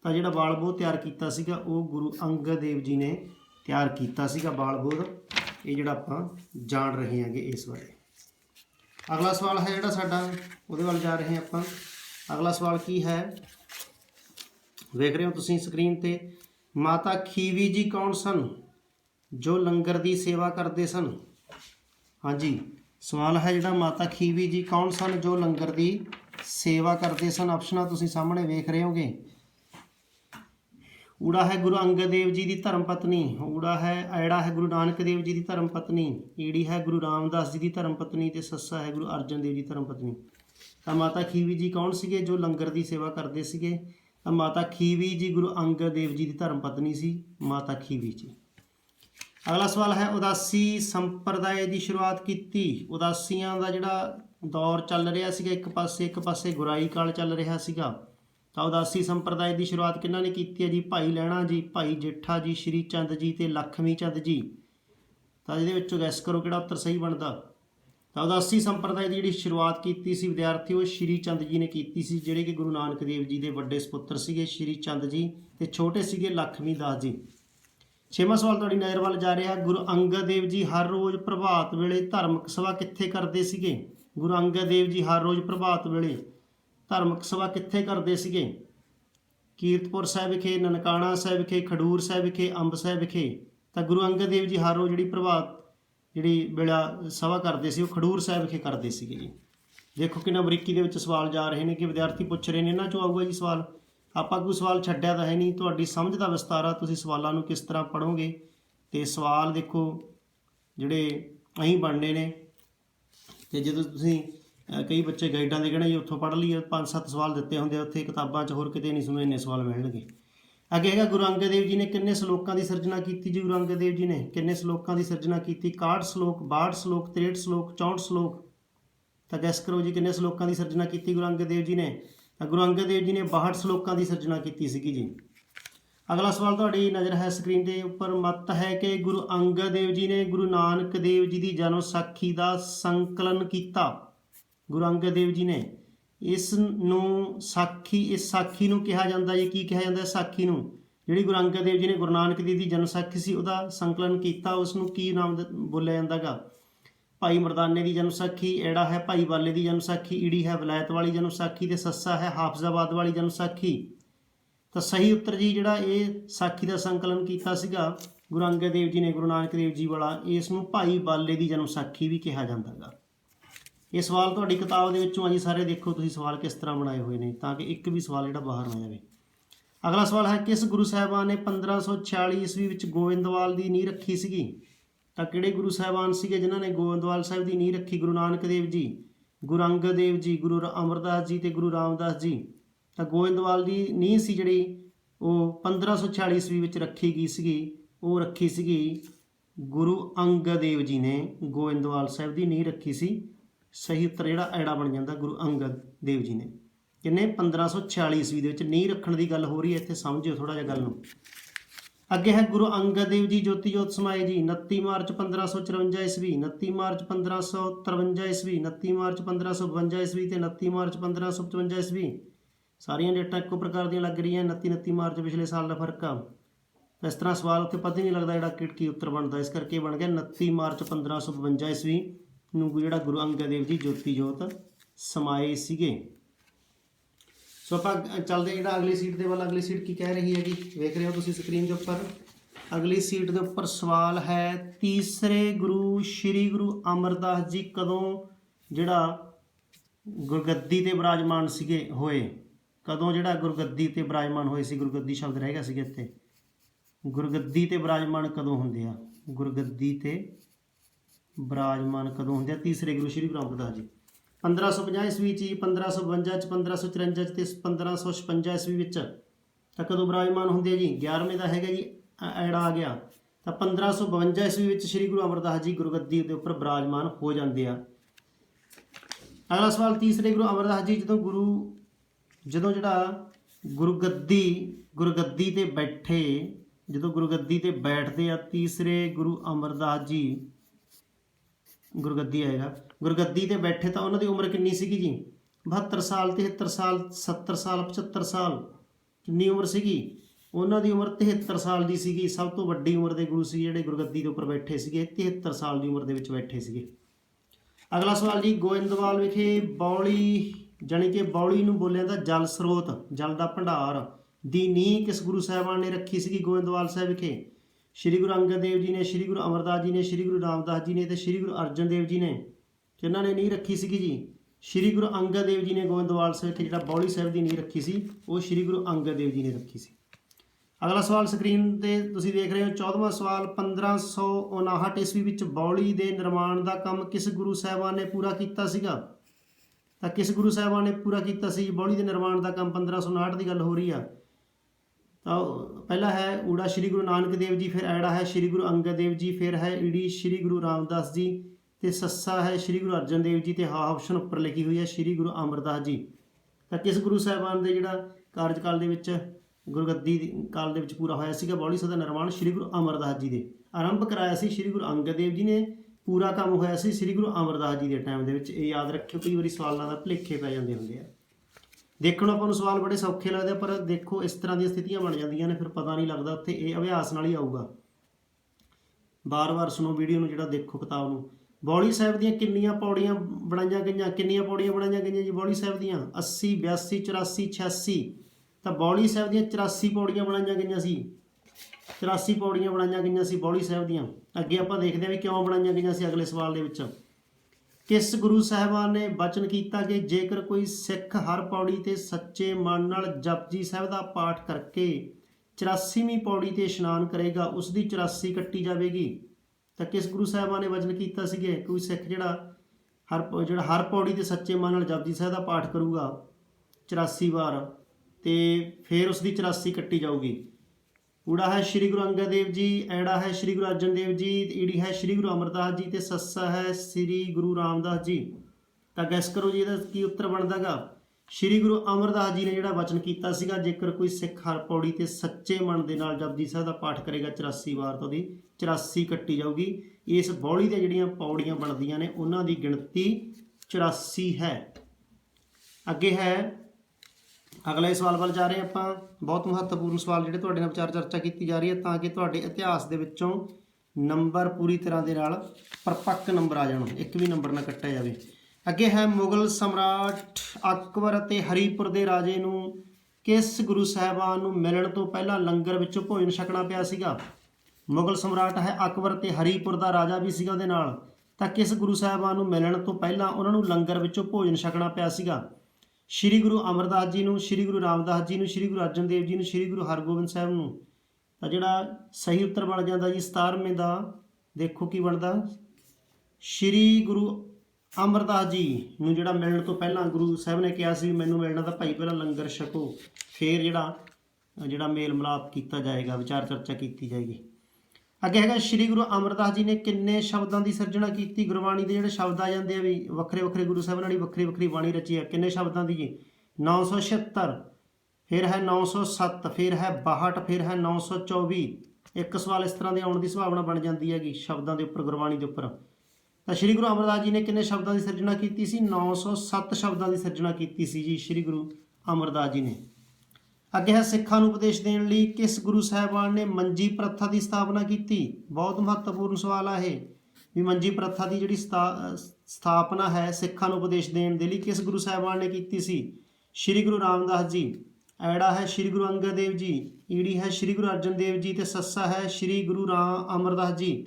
ਤਾਂ ਜਿਹੜਾ ਬਾਲ ਬੋਧ ਤਿਆਰ ਕੀਤਾ ਸੀਗਾ, ਉਹ ਗੁਰੂ ਅੰਗਦ ਦੇਵ ਜੀ ਨੇ ਤਿਆਰ ਕੀਤਾ ਸੀਗਾ ਬਾਲ ਬੋਧ। ਇਹ ਜਿਹੜਾ ਆਪਾਂ ਜਾਣ ਰਹੇ ਹਾਂਗੇ ਇਸ ਬਾਰੇ। ਅਗਲਾ ਸਵਾਲ ਹੈ ਜਿਹੜਾ ਸਾਡਾ, ਉਹਦੇ ਵੱਲ ਜਾ ਰਹੇ ਹਾਂ ਆਪਾਂ। ਅਗਲਾ ਸਵਾਲ ਕੀ ਹੈ? ਵੇਖ ਰਹੇ ਹੋ ਤੁਸੀਂ ਸਕਰੀਨ ਤੇ, ਮਾਤਾ ਖੀਵੀ ਜੀ ਕੌਣ ਸਨ? ਜੋ ਲੰਗਰ ਦੀ ਸੇਵਾ ਕਰਦੇ ਸਨ? ਹਾਂਜੀ, ਸਵਾਲ ਹੈ ਜਿਹੜਾ ਮਾਤਾ ਖੀਵੀ ਜੀ ਕੌਣ ਸਨ? ਜੋ ਲੰਗਰ ਦੀ ਸੇਵਾ ਕਰਦੇ ਸਨ। ਆਪਸ਼ਨਾਂ ਤੁਸੀਂ ਸਾਹਮਣੇ ਵੇਖ ਰਹੇ ਹੋਗੇ। ਊੜਾ ਹੈ ਗੁਰੂ ਅੰਗਦ ਦੇਵ ਜੀ ਦੀ ਧਰਮ ਪਤਨੀ, ਊੜਾ ਹੈ ਐੜਾ ਹੈ ਗੁਰੂ ਨਾਨਕ ਦੇਵ ਜੀ ਦੀ ਧਰਮ ਪਤਨੀ, ਈੜੀ ਹੈ ਗੁਰੂ ਰਾਮਦਾਸ ਜੀ ਦੀ ਧਰਮ ਪਤਨੀ ਤੇ ਸੱਸਾ ਹੈ ਗੁਰੂ ਅਰਜਨ ਦੇਵ ਜੀ ਦੀ ਧਰਮ ਪਤਨੀ। ਤਾਂ ਮਾਤਾ ਖੀਵੀ ਜੀ ਕੌਣ ਸੀਗੇ ਜੋ ਲੰਗਰ ਦੀ ਸੇਵਾ ਕਰਦੇ ਸੀਗੇ? ਤਾਂ ਮਾਤਾ ਖੀਵੀ ਜੀ ਗੁਰੂ ਅੰਗਦ ਦੇਵ ਜੀ ਦੀ ਧਰਮ ਪਤਨੀ ਸੀ, ਮਾਤਾ ਖੀਵੀ ਜੀ। ਅਗਲਾ ਸਵਾਲ ਹੈ ਉਦਾਸੀ ਸੰਪਰਦਾਇ ਦੀ ਸ਼ੁਰੂਆਤ ਕੀਤੀ। ਉਦਾਸੀਆਂ ਦਾ ਜਿਹੜਾ ਦੌਰ ਚੱਲ ਰਿਹਾ ਸੀਗਾ, ਇੱਕ ਪਾਸੇ ਇੱਕ ਪਾਸੇ ਗੁਰਾਈ ਕਾਲ ਚੱਲ ਰਿਹਾ ਸੀਗਾ। ਤਾਂ ਉਦਾਸੀ ਸੰਪਰਦਾਇ ਦੀ ਸ਼ੁਰੂਆਤ ਕਿਹਨਾਂ ਨੇ ਕੀਤੀ ਹੈ ਜੀ? ਭਾਈ ਲੈਣਾ ਜੀ, ਭਾਈ ਜੇਠਾ ਜੀ, ਸ਼੍ਰੀ ਚੰਦ ਜੀ ਤੇ ਲਖਮੀ ਚੰਦ ਜੀ। ਤਾਂ ਇਹਦੇ ਵਿੱਚੋਂ ਗੈਸ ਕਰੋ ਕਿਹੜਾ ਉੱਤਰ ਸਹੀ ਬਣਦਾ। ਤਾਂ ਉਦਾਸੀ ਸੰਪਰਦਾਇ ਦੀ ਜਿਹੜੀ ਸ਼ੁਰੂਆਤ ਕੀਤੀ ਸੀ ਵਿਦਿਆਰਥੀ, ਉਹ ਸ਼੍ਰੀ ਚੰਦ ਜੀ ਨੇ ਕੀਤੀ ਸੀ, ਜਿਹੜੇ ਕਿ ਗੁਰੂ ਨਾਨਕ ਦੇਵ ਜੀ ਦੇ ਵੱਡੇ ਸੁਪੁੱਤਰ ਸੀਗੇ, ਸ਼੍ਰੀ ਚੰਦ ਜੀ ਤੇ ਛੋਟੇ ਸੀਗੇ ਲਖਮੀ ਦਾਸ ਜੀ। ਛੇਵਾਂ ਸਵਾਲ ਤੁਹਾਡੀ ਨਜ਼ਰ ਵੱਲ ਜਾ ਰਿਹਾ, ਗੁਰੂ ਅੰਗਦ ਦੇਵ ਜੀ ਹਰ ਰੋਜ਼ ਪ੍ਰਭਾਤ ਵੇਲੇ ਧਾਰਮਿਕ ਸਭਾ ਕਿੱਥੇ ਕਰਦੇ ਸੀਗੇ? ਗੁਰੂ ਅੰਗਦ ਦੇਵ ਜੀ ਹਰ ਰੋਜ਼ ਪ੍ਰਭਾਤ ਵੇਲੇ। ਧਾਰਮਿਕ ਸਭਾ ਕਿੱਥੇ ਕਰਦੇ ਸੀਗੇ? ਕੀਰਤਪੁਰ ਸਾਹਿਬ ਵਿਖੇ, ਨਨਕਾਣਾ ਸਾਹਿਬ ਵਿਖੇ, ਖਡੂਰ ਸਾਹਿਬ ਵਿਖੇ, ਅੰਬ ਸਾਹਿਬ ਵਿਖੇ। ਤਾਂ ਗੁਰੂ ਅੰਗਦ ਦੇਵ ਜੀ ਹਰ ਰੋਜ਼ ਜਿਹੜੀ ਪ੍ਰਭਾਤ, ਜਿਹੜੀ ਵੇਲਾ ਸਭਾ ਕਰਦੇ ਸੀ, ਉਹ ਖਡੂਰ ਸਾਹਿਬ ਵਿਖੇ ਕਰਦੇ ਸੀਗੇ ਜੀ। ਦੇਖੋ ਕਿੰਨਾ ਬਰੀਕੀ ਦੇ ਵਿੱਚ ਸਵਾਲ ਜਾ ਰਹੇ ਨੇ ਕਿ ਵਿਦਿਆਰਥੀ ਪੁੱਛ ਰਹੇ ਨੇ, ਇਹਨਾਂ ਚੋਂ ਆਊਗਾ ਜੀ ਸਵਾਲ। ਆਪਾਂ ਕੋਈ ਸਵਾਲ ਛੱਡਿਆ ਤਾਂ ਹੈ ਨਹੀਂ, ਤੁਹਾਡੀ ਸਮਝ ਦਾ ਵਿਸਤਾਰਾ ਤੁਸੀਂ ਸਵਾਲਾਂ ਨੂੰ ਕਿਸ ਤਰ੍ਹਾਂ ਪੜੋਗੇ ਤੇ ਸਵਾਲ ਦੇਖੋ, ਜਿਹੜੇ ਅਹੀਂ ਬਣਨੇ ਨੇ, ਤੇ ਜਦੋਂ ਤੁਸੀਂ ਕਈ ਬੱਚੇ ਗਾਈਡਾਂ ਦੇ ਕਹਿਣਾ ਜੀ ਉੱਥੋਂ ਪੜ੍ਹ ਲਈਏ, ਪੰਜ ਸੱਤ ਸਵਾਲ ਦਿੱਤੇ ਹੁੰਦੇ ਆ, ਉੱਥੇ ਕਿਤਾਬਾਂ 'ਚ ਹੋਰ ਕਿਤੇ ਨਹੀਂ ਸੁਣੇ, ਇੰਨੇ ਸਵਾਲ ਮਿਲਣਗੇ। ਅੱਗੇ ਹੈਗਾ ਗੁਰੂ ਅੰਗਦ ਦੇਵ ਜੀ ਨੇ ਕਿੰਨੇ ਸ਼ਲੋਕਾਂ ਦੀ ਸਿਰਜਣਾ ਕੀਤੀ ਜੀ, ਗੁਰੂ ਅੰਗਦ ਦੇਵ ਜੀ ਨੇ? ਕਿੰਨੇ ਸ਼ਲੋਕਾਂ ਦੀ ਸਿਰਜਣਾ ਕੀਤੀ? 61 ਸ਼ਲੋਕ 62 ਸ਼ਲੋਕ 63 ਸ਼ਲੋਕ 64 ਸ਼ਲੋਕ? ਤਾਂ ਗੈਸ ਕਰੋ ਜੀ ਕਿੰਨੇ ਸ਼ਲੋਕਾਂ ਦੀ ਸਿਰਜਣਾ ਕੀਤੀ ਗੁਰੂ ਅੰਗਦ ਦੇਵ ਜੀ ਨੇ? ਤਾਂ ਗੁਰੂ ਅੰਗਦ ਦੇਵ ਜੀ ਨੇ 62 ਸ਼ਲੋਕਾਂ ਦੀ ਸਿਰਜਣਾ ਕੀਤੀ ਸੀਗੀ ਜੀ। ਅਗਲਾ ਸਵਾਲ ਤੁਹਾਡੀ ਨਜ਼ਰ ਹੈ ਸਕਰੀਨ ਦੇ ਉੱਪਰ, ਮਤ ਹੈ ਕਿ ਗੁਰੂ ਅੰਗਦ ਦੇਵ ਜੀ ਨੇ ਗੁਰੂ ਨਾਨਕ ਦੇਵ ਜੀ ਦੀ ਜਨਮ ਸਾਖੀ ਦਾ ਸੰਕਲਨ ਕੀਤਾ? ਗੁਰੂ ਅੰਗਦ ਦੇਵ ਜੀ ਨੇ, ਇਸ ਨੂੰ ਸਾਖੀ, ਇਸ ਸਾਖੀ ਨੂੰ ਕਿਹਾ ਜਾਂਦਾ ਹੈ ਕੀ ਕਿਹਾ ਜਾਂਦਾ ਹੈ? ਸਾਖੀ ਨੂੰ। ਜਿਹੜੀ ਗੁਰੂ ਅੰਗਦ ਦੇਵ ਜੀ ਨੇ ਗੁਰੂ ਨਾਨਕ ਦੇਵ ਦੀ ਜਨਮ ਸਾਖੀ ਸੀ, ਉਹਦਾ ਸੰਕਲਨ ਕੀਤਾ ਉਸ ਨੂੰ ਕੀ ਨਾਮ ਦ- ਬੋਲਿਆ ਜਾਂਦਾਗਾ ਭਾਈ ਮਰਦਾਨੇ ਦੀ ਜਨਮ ਸਾਖੀ ਐੜਾ ਹੈ ਭਾਈ ਵਾਲੇ ਦੀ ਜਨਮ ਸਾਖੀ ਈੜੀ ਹੈ ਵਲਾਇਤ ਵਾਲੀ ਜਨਮ ਸਾਖੀ ਤੇ ਸੱਸਾ ਹੈ ਹਾਫਜ਼ਾਬਾਦ ਵਾਲੀ ਜਨਮ ਸਾਖੀ ਤਾਂ ਸਹੀ ਉੱਤਰ ਜੀ, ਜਿਹੜਾ ਇਹ ਸਾਖੀ ਦਾ ਸੰਕਲਨ ਕੀਤਾ ਸੀਗਾ, ਗੁਰੂ ਅੰਗਦ ਦੇਵ ਜੀ ਨੇ, ਗੁਰੂ ਨਾਨਕ ਦੇਵ ਜੀ ਵਾਲਾ, ਇਸ ਨੂੰ ਭਾਈ ਬਾਲੇ ਦੀ ਜਨਮ ਸਾਖੀ ਵੀ ਕਿਹਾ ਜਾਂਦਾਗਾ ਇਹ ਸਵਾਲ ਤੁਹਾਡੀ ਕਿਤਾਬ ਦੇ ਵਿੱਚੋਂ ਆ ਜੀ ਸਾਰੇ ਦੇਖੋ ਤੁਸੀਂ ਸਵਾਲ ਕਿਸ ਤਰ੍ਹਾਂ ਬਣਾਏ ਹੋਏ ਨੇ, ਤਾਂ ਕਿ ਇੱਕ ਵੀ ਸਵਾਲ ਜਿਹੜਾ ਬਾਹਰ ਨਾ ਜਾਵੇ। ਅਗਲਾ ਸਵਾਲ ਹੈ, ਕਿਸ ਗੁਰੂ ਸਾਹਿਬਾਨ ਨੇ 1546 ਈਸਵੀ ਵਿੱਚ ਗੋਇੰਦਵਾਲ ਦੀ ਨੀਂਹ ਰੱਖੀ ਸੀਗੀ? ਤਾਂ ਕਿਹੜੇ ਗੁਰੂ ਸਾਹਿਬਾਨ ਸੀਗੇ ਜਿਨ੍ਹਾਂ ਨੇ ਗੋਇੰਦਵਾਲ ਸਾਹਿਬ ਦੀ ਨੀਂਹ ਰੱਖੀ? ਗੁਰੂ ਨਾਨਕ ਦੇਵ ਜੀ, ਗੁਰੂ ਅੰਗਦ ਦੇਵ ਜੀ, ਗੁਰੂ ਅਮਰਦਾਸ ਜੀ ਤੇ ਗੁਰੂ ਰਾਮਦਾਸ ਜੀ। ਤਾਂ ਗੋਇੰਦਵਾਲ ਦੀ ਨੀਂਹ ਸੀ ਜਿਹੜੀ, ਉਹ 1546 ਈਸਵੀ ਵਿੱਚ ਰੱਖੀ ਗਈ ਸੀਗੀ, ਉਹ ਰੱਖੀ ਸੀਗੀ ਗੁਰੂ ਅੰਗਦ ਦੇਵ ਜੀ ਨੇ ਗੋਇੰਦਵਾਲ ਸਾਹਿਬ ਦੀ ਨੀਂਹ ਰੱਖੀ ਸੀ। ਸਹੀ ਉੱਤਰ ਜਿਹੜਾ ਐੜਾ ਬਣ ਜਾਂਦਾ ਗੁਰੂ ਅੰਗਦ ਦੇਵ ਜੀ ਨੇ। ਕਿੰਨੇ 1546 ਈਸਵੀ ਦੇ ਵਿੱਚ ਨੀਂਹ ਰੱਖਣ ਦੀ ਗੱਲ ਹੋ ਰਹੀ ਹੈ, ਇੱਥੇ ਸਮਝਿਓ ਥੋੜਾ ਜਿਹਾ ਗੱਲ ਨੂੰ। ਅੱਗੇ ਹੈ ਗੁਰੂ ਅੰਗਦ ਦੇਵ ਜੀ, ਜੋਤੀ ਜੋਤ ਸਮਾਏ ਜੀ 29 ਮਾਰਚ 1554 ਈਸਵੀ 29 ਮਾਰਚ 1553 ਈਸਵੀ 29 ਮਾਰਚ 1552 ਈਸਵੀ ਤੇ 29 ਮਾਰਚ 1555 ਈਸਵੀ। ਸਾਰੀਆਂ ਡੇਟਾਂ ਇੱਕੋ ਪ੍ਰਕਾਰ ਦੀਆਂ ਲੱਗ ਰਹੀਆਂ 29 29 ਮਾਰਚ ਪਿਛਲੇ ਸਾਲ ਦਾ ਫ਼ਰਕ ਆ। ਇਸ ਤਰ੍ਹਾਂ ਸਵਾਲ ਉੱਥੇ ਪਤਾ ਹੀ ਨਹੀਂ ਲੱਗਦਾ ਜਿਹੜਾ ਕਿ ਕੀ ਉੱਤਰ ਬਣਦਾ। ਇਸ ਕਰਕੇ ਬਣ ਗਿਆ 29 ਮਾਰਚ 1552 ਈਸਵੀ। ਨੂੰ ਜਿਹੜਾ ਗੁਰੂ ਅੰਗਦ ਦੇਵ ਜੀ, ਜੋਤੀ ਜੋਤ ਸਮਾਏ ਸੀਗੇ। ਸੋ ਆਪਾਂ ਚੱਲਦੇ ਹਾਂ। ਜਿਹੜਾ ਅਗਲੀ ਸੀਟ ਦੇ ਵੱਲ, ਅਗਲੀ ਸੀਟ ਕੀ ਕਹਿ ਰਹੀ ਹੈਗੀ? ਵੇਖ ਰਹੇ ਹੋ ਤੁਸੀਂ ਸਕਰੀਨ ਦੇ ਉੱਪਰ। ਅਗਲੀ ਸੀਟ ਦੇ ਉੱਪਰ ਸਵਾਲ ਹੈ, ਤੀਸਰੇ ਗੁਰੂ, ਸ੍ਰੀ ਗੁਰੂ ਅਮਰਦਾਸ ਜੀ ਕਦੋਂ ਜਿਹੜਾ ਗੁਰਗੱਦੀ ਤੇ ਬਿਰਾਜਮਾਨ ਸੀਗੇ, ਹੋਏ? ਕਦੋਂ ਜਿਹੜਾ ਗੁਰਗੱਦੀ ਤੇ ਬਿਰਾਜਮਾਨ ਹੋਏ ਸੀ? ਗੁਰਗੱਦੀ ਸ਼ਬਦ ਰਹਿ ਗਿਆ ਸੀਗਾ ਇੱਥੇ। ਗੁਰਗੱਦੀ ਤੇ ਬਿਰਾਜਮਾਨ ਕਦੋਂ ਹੁੰਦੇ ਆ? ਗੁਰਗੱਦੀ ਤੇ ਬਰਾਜਮਾਨ ਕਦੋਂ ਹੁੰਦੇ ਆ? ਤੀਸਰੇ ਗੁਰੂ ਸ੍ਰੀ ਗੁਰੂ ਅਮਰਦਾਸ ਜੀ। 1550 ਈਸਵੀ ਚ ਜੀ, 1552 ਚ 1554 ਚ ਤੇ 1556 ਈਸਵੀ ਵਿੱਚ। ਤਾਂ ਕਦੋਂ ਬਰਾਜਮਾਨ ਹੁੰਦੇ ਆ ਜੀ? 11ਵੇਂ ਦਾ ਹੈਗਾ ਜੀ ਅ- ਐੜਾ ਆ ਗਿਆ। ਤਾਂ 1552 ਈਸਵੀ ਵਿੱਚ ਸ੍ਰੀ ਗੁਰੂ ਅਮਰਦਾਸ ਜੀ ਗੁਰਗੱਦੀ ਦੇ ਉੱਪਰ ਬਰਾਜਮਾਨ ਹੋ ਜਾਂਦੇ ਆ। ਅਗਲਾ ਸਵਾਲ ਤੀਸਰੇ ਗੁਰੂ ਅਮਰਦਾਸ ਜੀ ਜਦੋਂ ਗੁਰੂ ਜਦੋਂ ਜਿਹੜਾ ਗੁਰਗੱਦੀ ਗੁਰਗੱਦੀ ਤੇ ਬੈਠੇ ਜਦੋਂ ਗੁਰਗੱਦੀ ਤੇ ਬੈਠਦੇ ਆ ਤੀਸਰੇ ਗੁਰੂ ਅਮਰਦਾਸ ਜੀ ਗੁਰਗੱਦੀ ਆਏਗਾ। ਗੁਰਗੱਦੀ ਤੇ ਬੈਠੇ ਤਾਂ ਉਹਨਾਂ ਦੀ ਉਮਰ ਕਿੰਨੀ ਸੀਗੀ ਜੀ? 72 ਸਾਲ 73 ਸਾਲ 70 ਸਾਲ 75 ਸਾਲ ਕਿੰਨੀ ਉਮਰ ਸੀਗੀ? ਉਹਨਾਂ ਦੀ ਉਮਰ 73 ਸਾਲ ਦੀ ਸੀਗੀ। ਸਭ ਤੋਂ ਵੱਡੀ ਉਮਰ ਦੇ ਗੁਰੂ ਸੀ ਜਿਹੜੇ ਗੁਰਗੱਦੀ ਦੇ ਉੱਪਰ ਬੈਠੇ ਸੀਗੇ। 73 ਸਾਲ ਦੀ ਉਮਰ ਦੇ ਵਿੱਚ ਬੈਠੇ ਸੀਗੇ। ਅਗਲਾ ਸਵਾਲ ਜੀ, ਗੋਇੰਦਵਾਲ ਵਿਖੇ ਬੌਲੀ, ਜਾਣੀ ਕਿ ਬੌਲੀ ਨੂੰ ਬੋਲਿਆ ਦਾ ਜਲ ਸਰੋਤ, ਜਲ ਦਾ ਭੰਡਾਰ ਦੀ ਨੀਂਹ ਕਿਸ ਗੁਰੂ ਸਾਹਿਬਾਨ ਨੇ ਰੱਖੀ ਸੀਗੀ ਗੋਇੰਦਵਾਲ ਸਾਹਿਬ ਵਿਖੇ? ਸ੍ਰੀ ਗੁਰੂ ਅੰਗਦ ਦੇਵ ਜੀ ਨੇ, ਸ੍ਰੀ ਗੁਰੂ ਅਮਰਦਾਸ ਜੀ ਨੇ, ਸ੍ਰੀ ਗੁਰੂ ਰਾਮਦਾਸ ਜੀ ਨੇ ਤੇ ਸ੍ਰੀ ਗੁਰੂ ਅਰਜਨ ਦੇਵ ਜੀ ਨੇ ਜਿਨ੍ਹਾਂ ਨੇ ਨੀਂਹ ਰੱਖੀ ਸੀਗੀ ਜੀ, ਸ੍ਰੀ ਗੁਰੂ ਅੰਗਦ ਦੇਵ ਜੀ ਨੇ ਗੋਇੰਦਵਾਲ ਸਾਹਿਬ ਵਿਖੇ ਜਿਹੜਾ ਬੌਲੀ ਸਾਹਿਬ ਦੀ ਨੀਂਹ ਰੱਖੀ ਸੀ, ਉਹ ਸ੍ਰੀ ਗੁਰੂ ਅੰਗਦ ਦੇਵ ਜੀ ਨੇ ਰੱਖੀ ਸੀ। ਅਗਲਾ ਸਵਾਲ ਸਕਰੀਨ ਤੇ ਤੁਸੀਂ ਦੇਖ ਰਹੇ ਹੋ 14ਵਾਂ ਸਵਾਲ 1559 ਈਸਵੀ ਵਿੱਚ ਬੌਲੀ ਦੇ ਨਿਰਮਾਣ ਦਾ ਕੰਮ ਕਿਸ ਗੁਰੂ ਸਾਹਿਬਾਨ ਨੇ ਪੂਰਾ ਕੀਤਾ ਸੀਗਾ? ਤਾਂ ਕਿਸ ਗੁਰੂ ਸਾਹਿਬਾਨ ਨੇ ਪੂਰਾ ਕੀਤਾ ਸੀ? ਬੌਲੀ ਦੇ ਨਿਰਮਾਣ ਦਾ ਕੰਮ 1559 ਦੀ ਗੱਲ ਹੋ ਰਹੀ ਆ। ਪਹਿਲਾ ਹੈ ਊੜਾ ਸ੍ਰੀ ਗੁਰੂ ਨਾਨਕ ਦੇਵ ਜੀ, ਫਿਰ ਐੜਾ ਹੈ ਸ੍ਰੀ ਗੁਰੂ ਅੰਗਦ ਦੇਵ ਜੀ, ਫਿਰ ਹੈ ਈੜੀ ਸ੍ਰੀ ਗੁਰੂ ਰਾਮਦਾਸ ਜੀ ਤੇ ਸੱਸਾ ਹੈ ਸ੍ਰੀ ਗੁਰੂ ਅਰਜਨ ਦੇਵ ਜੀ ਤੇ ਹਾ ਆਪਸ਼ਨ ਉੱਪਰ ਲਿਖੀ ਹੋਈ ਹੈ ਸ੍ਰੀ ਗੁਰੂ ਅਮਰਦਾਸ ਜੀ। ਤਾਂ ਕਿਸ ਗੁਰੂ ਸਾਹਿਬਾਨ ਦੇ ਜਿਹੜਾ ਕਾਰਜਕਾਲ ਦੇ ਵਿੱਚ ਗੁਰਗੱਦੀ ਕਾਲ ਦੇ ਵਿੱਚ ਪੂਰਾ ਹੋਇਆ ਸੀਗਾ, ਬੌਲੀ ਸਾਹਿਬ ਦਾ ਨਿਰਮਾਣ ਸ੍ਰੀ ਗੁਰੂ ਅਮਰਦਾਸ ਜੀ ਦੇ। ਆਰੰਭ ਕਰਾਇਆ ਸੀ ਸ੍ਰੀ ਗੁਰੂ ਅੰਗਦ ਦੇਵ ਜੀ ਨੇ, ਪੂਰਾ ਕੰਮ ਹੋਇਆ ਸੀ ਸ੍ਰੀ ਗੁਰੂ ਅਮਰਦਾਸ ਜੀ ਦੇ ਟਾਈਮ ਦੇ ਵਿੱਚ। ਇਹ ਯਾਦ ਰੱਖਿਓ, ਕਈ ਵਾਰੀ ਸਵਾਲਾਂ ਦਾ ਭੁਲੇਖੇ ਪੈ ਜਾਂਦੇ ਹੁੰਦੇ ਆ। ਦੇਖਣ ਨੂੰ ਆਪਾਂ ਨੂੰ ਸਵਾਲ ਬੜੇ ਸੌਖੇ ਲੱਗਦੇ ਆ, ਪਰ ਦੇਖੋ ਇਸ ਤਰ੍ਹਾਂ ਦੀਆਂ ਸਥਿਤੀਆਂ ਬਣ ਜਾਂਦੀਆਂ ਨੇ ਫਿਰ ਪਤਾ ਨਹੀਂ ਲੱਗਦਾ ਉੱਥੇ ਇਹ ਅਭਿਆਸ ਨਾਲ ਹੀ ਆਊਗਾ। ਬਾਰ-ਬਾਰ ਸੁਣੋ ਵੀਡੀਓ ਨੂੰ ਜਿਹੜਾ ਦੇਖੋ ਕਿਤਾਬ ਨੂੰ। ਬੌਲੀ ਸਾਹਿਬ ਦੀਆਂ ਕਿੰਨੀਆਂ ਪੌੜੀਆਂ ਬਣਾਈਆਂ ਗਈਆਂ ਕਿੰਨੀਆਂ ਪੌੜੀਆਂ ਬਣਾਈਆਂ ਗਈਆਂ ਜੀ ਬੌਲੀ ਸਾਹਿਬ ਦੀਆਂ? 80 82 84 86 ਤਾਂ ਬੌਲੀ ਸਾਹਿਬ ਦੀਆਂ 84 ਪੌੜੀਆਂ ਬਣਾਈਆਂ ਗਈਆਂ ਸੀ। 84 ਪੌੜੀਆਂ ਬਣਾਈਆਂ ਗਈਆਂ ਸੀ ਬੌਲੀ ਸਾਹਿਬ ਦੀਆਂ। ਅੱਗੇ ਆਪਾਂ ਦੇਖਦੇ ਹਾਂ ਵੀ ਕਿਉਂ ਬਣਾਈਆਂ ਗਈਆਂ ਸੀ ਅਗਲੇ ਸਵਾਲ ਦੇ ਵਿੱਚ। ਕਿਸ ਗੁਰੂ ਸਾਹਿਬਾਨ ਨੇ ਬਚਨ ਕੀਤਾ ਕਿ ਜੇਕਰ ਕੋਈ ਸਿੱਖ ਹਰ ਪੌੜੀ ਤੇ ਸੱਚੇ ਮਨ ਨਾਲ ਜਪਜੀ ਸਾਹਿਬ ਦਾ ਪਾਠ ਕਰਕੇ 84ਵੀਂ ਪੌੜੀ ਤੇ ਇਸ਼ਨਾਨ ਕਰੇਗਾ, ਉਸ ਦੀ 84 ਕੱਟੀ ਜਾਵੇਗੀ? ਤਾਂ ਕਿਸ ਗੁਰੂ ਸਾਹਿਬਾਨ ਨੇ ਵਚਨ ਕੀਤਾ ਸੀਗੇ ਕੋਈ ਸਿੱਖ ਜਿਹੜਾ ਹਰ ਪ- ਜਿਹੜਾ ਹਰ ਪੌੜੀ ਤੇ ਸੱਚੇ ਮਨ ਨਾਲ ਜਪਜੀ ਸਾਹਿਬ ਦਾ ਪਾਠ ਕਰੂਗਾ 84 ਵਾਰ ਤੇ ਫਿਰ ਉਸ ਦੀ 84 ਕੱਟੀ ਜਾਊਗੀ? ਊੜਾ ਹੈ ਸ੍ਰੀ ਗੁਰੂ ਅੰਗਦ ਦੇਵ ਜੀ, ਐੜਾ ਹੈ ਸ੍ਰੀ ਗੁਰੂ ਅਰਜਨ ਦੇਵ ਜੀ ਤੇ ਈੜੀ ਹੈ ਸ੍ਰੀ ਗੁਰੂ ਅਮਰਦਾਸ ਜੀ ਤੇ ਸੱਸਾ ਹੈ ਸ੍ਰੀ ਗੁਰੂ ਰਾਮਦਾਸ ਜੀ। ਤਾਂ ਗੈਸ ਕਰੋ ਜੀ ਇਹਦਾ ਕੀ ਉੱਤਰ ਬਣਦਾਗਾ? ਸ੍ਰੀ ਗੁਰੂ ਅਮਰਦਾਸ ਜੀ ਨੇ ਜਿਹੜਾ ਵਚਨ ਕੀਤਾ ਸੀਗਾ, ਜੇਕਰ ਕੋਈ ਸਿੱਖ ਹਰ ਪੌੜੀ ਤੇ ਸੱਚੇ ਮਨ ਦੇ ਨਾਲ ਜਪਜੀ ਸਾਹਿਬ ਦਾ ਪਾਠ ਕਰੇਗਾ 84 ਵਾਰ ਤਾਂ ਉਹਦੀ 84 ਕੱਟੀ ਜਾਊਗੀ। ਇਸ ਬੌਲੀ ਦੀਆਂ ਜਿਹੜੀਆਂ ਪੌੜੀਆਂ ਬਣਦੀਆਂ ਨੇ, ਉਹਨਾਂ ਦੀ ਗਿਣਤੀ 84 ਹੈ। ਅੱਗੇ ਹੈ ਅਗਲੇ ਸਵਾਲ ਵੱਲ ਜਾ ਰਹੇ ਆਪਾਂ। ਬਹੁਤ ਮਹੱਤਵਪੂਰਨ ਸਵਾਲ ਜਿਹੜੇ ਤੁਹਾਡੇ ਨਾਲ ਵਿਚਾਰ ਚਰਚਾ ਕੀਤੀ ਜਾ ਰਹੀ ਹੈ ਤਾਂ ਕਿ ਤੁਹਾਡੇ ਇਤਿਹਾਸ ਦੇ ਵਿੱਚੋਂ ਨੰਬਰ ਪੂਰੀ ਤਰ੍ਹਾਂ ਦੇ ਨਾਲ ਪਰਪੱਕ ਨੰਬਰ ਆ ਜਾਣ। ਇੱਕ ਵੀ ਨੰਬਰ ਨਾ ਕੱਟਿਆ ਜਾਵੇ। ਅੱਗੇ ਹੈ ਮੁਗਲ ਸਮਰਾਟ ਅਕਬਰ ਅਤੇ ਹਰੀਪੁਰ ਦੇ ਰਾਜੇ ਨੂੰ ਕਿਸ ਗੁਰੂ ਸਾਹਿਬਾਨ ਨੂੰ ਮਿਲਣ ਤੋਂ ਪਹਿਲਾਂ ਲੰਗਰ ਵਿੱਚੋਂ ਭੋਜਨ ਛਕਣਾ ਪਿਆ ਸੀਗਾ? ਮੁਗਲ ਸਮਰਾਟ ਹੈ ਅਕਬਰ ਤੇ ਹਰੀਪੁਰ ਦਾ ਰਾਜਾ ਵੀ ਸੀਗਾ ਉਹਦੇ ਨਾਲ। ਤਾਂ ਕਿਸ ਗੁਰੂ ਸਾਹਿਬਾਨ ਨੂੰ ਮਿਲਣ ਤੋਂ ਪਹਿਲਾਂ ਉਹਨਾਂ ਨੂੰ ਲੰਗਰ ਵਿੱਚੋਂ ਭੋਜਨ ਛਕਣਾ ਪਿਆ ਸੀਗਾ? ਸ੍ਰੀ ਗੁਰੂ ਅਮਰਦਾਸ ਜੀ ਨੂੰ, ਸ੍ਰੀ ਗੁਰੂ ਰਾਮਦਾਸ ਜੀ ਨੂੰ, ਸ੍ਰੀ ਗੁਰੂ ਅਰਜਨ ਦੇਵ ਜੀ ਨੂੰ, ਸ੍ਰੀ ਗੁਰੂ ਹਰਗੋਬਿੰਦ ਸਾਹਿਬ ਨੂੰ, ਤਾਂ ਜਿਹੜਾ ਸਹੀ ਉੱਤਰ ਬਣ ਜਾਂਦਾ ਜੀ 17ਵੇਂ ਦਾ, ਦੇਖੋ ਕੀ ਬਣਦਾ। ਸ੍ਰੀ ਗੁਰੂ ਅਮਰਦਾਸ ਜੀ ਨੂੰ ਜਿਹੜਾ ਮਿਲਣ ਤੋਂ ਪਹਿਲਾਂ ਗੁਰੂ ਸਾਹਿਬ ਨੇ ਕਿਹਾ ਸੀ, ਮੈਨੂੰ ਮਿਲਣਾ ਤਾਂ ਭਾਈ ਪਹਿਲਾਂ ਲੰਗਰ ਛਕੋ, ਫਿਰ ਜਿਹੜਾ ਜਿਹੜਾ ਮੇਲ ਮਿਲਾਪ ਕੀਤਾ ਜਾਏਗਾ ਵਿਚਾਰ ਚਰਚਾ ਕੀਤੀ ਜਾਏਗੀ। ਅੱਗੇ ਹੈਗਾ ਸ੍ਰੀ ਗੁਰੂ ਅਮਰਦਾਸ ਜੀ ਨੇ ਕਿੰਨੇ ਸ਼ਬਦਾਂ ਦੀ ਸਿਰਜਣਾ ਕੀਤੀ, ਗੁਰਬਾਣੀ ਦੇ ਜਿਹੜੇ ਸ਼ਬਦ ਆ ਜਾਂਦੇ ਆ ਵੀ ਵੱਖਰੇ ਵੱਖਰੇ ਗੁਰੂ ਸਾਹਿਬਾਨਾਂ ਨੇ ਵੱਖਰੀ ਵੱਖਰੀ ਬਾਣੀ ਰਚੀ ਹੈ ਕਿੰਨੇ ਸ਼ਬਦਾਂ ਦੀ ਜੀ? 976 ਫਿਰ ਹੈ 907 ਫਿਰ ਹੈ 62 ਫਿਰ ਹੈ 924 ਇੱਕ ਸਵਾਲ ਇਸ ਤਰ੍ਹਾਂ ਦੇ ਆਉਣ ਦੀ ਸੰਭਾਵਨਾ ਬਣ ਜਾਂਦੀ ਹੈਗੀ ਸ਼ਬਦਾਂ ਦੇ ਉੱਪਰ, ਗੁਰਬਾਣੀ ਦੇ ਉੱਪਰ। ਤਾਂ ਸ੍ਰੀ ਗੁਰੂ ਅਮਰਦਾਸ ਜੀ ਨੇ ਕਿੰਨੇ ਸ਼ਬਦਾਂ ਦੀ ਸਿਰਜਣਾ ਕੀਤੀ ਸੀ? 907 ਸ਼ਬਦਾਂ ਦੀ ਸਿਰਜਣਾ ਕੀਤੀ ਸੀ ਜੀ ਸ੍ਰੀ ਗੁਰੂ ਅਮਰਦਾਸ ਜੀ ਨੇ। ਅੱਗੇ ਹੈ ਸਿੱਖਾਂ ਨੂੰ ਉਪਦੇਸ਼ ਦੇਣ ਲਈ ਕਿਸ ਗੁਰੂ ਸਾਹਿਬਾਨ ਨੇ ਮੰਜੀ ਪ੍ਰਥਾ ਦੀ ਸਥਾਪਨਾ ਕੀਤੀ? ਬਹੁਤ ਮਹੱਤਵਪੂਰਨ ਸਵਾਲ ਆ ਇਹ, ਵੀ ਮੰਜੀ ਪ੍ਰਥਾ ਦੀ ਜਿਹੜੀ ਸਥਾ- ਸਥਾਪਨਾ ਹੈ, ਸਿੱਖਾਂ ਨੂੰ ਉਪਦੇਸ਼ ਦੇਣ ਦੇ ਲਈ ਕਿਸ ਗੁਰੂ ਸਾਹਿਬਾਨ ਨੇ ਕੀਤੀ ਸੀ? ਸ੍ਰੀ ਗੁਰੂ ਰਾਮਦਾਸ ਜੀ, ਐੜਾ ਹੈ ਸ੍ਰੀ ਗੁਰੂ ਅੰਗਦ ਦੇਵ ਜੀ, ਈੜੀ ਹੈ ਸ੍ਰੀ ਗੁਰੂ ਅਰਜਨ ਦੇਵ ਜੀ ਤੇ ਸੱਸਾ ਹੈ ਸ੍ਰੀ ਗੁਰੂ ਰਾਮ ਅਮਰਦਾਸ ਜੀ।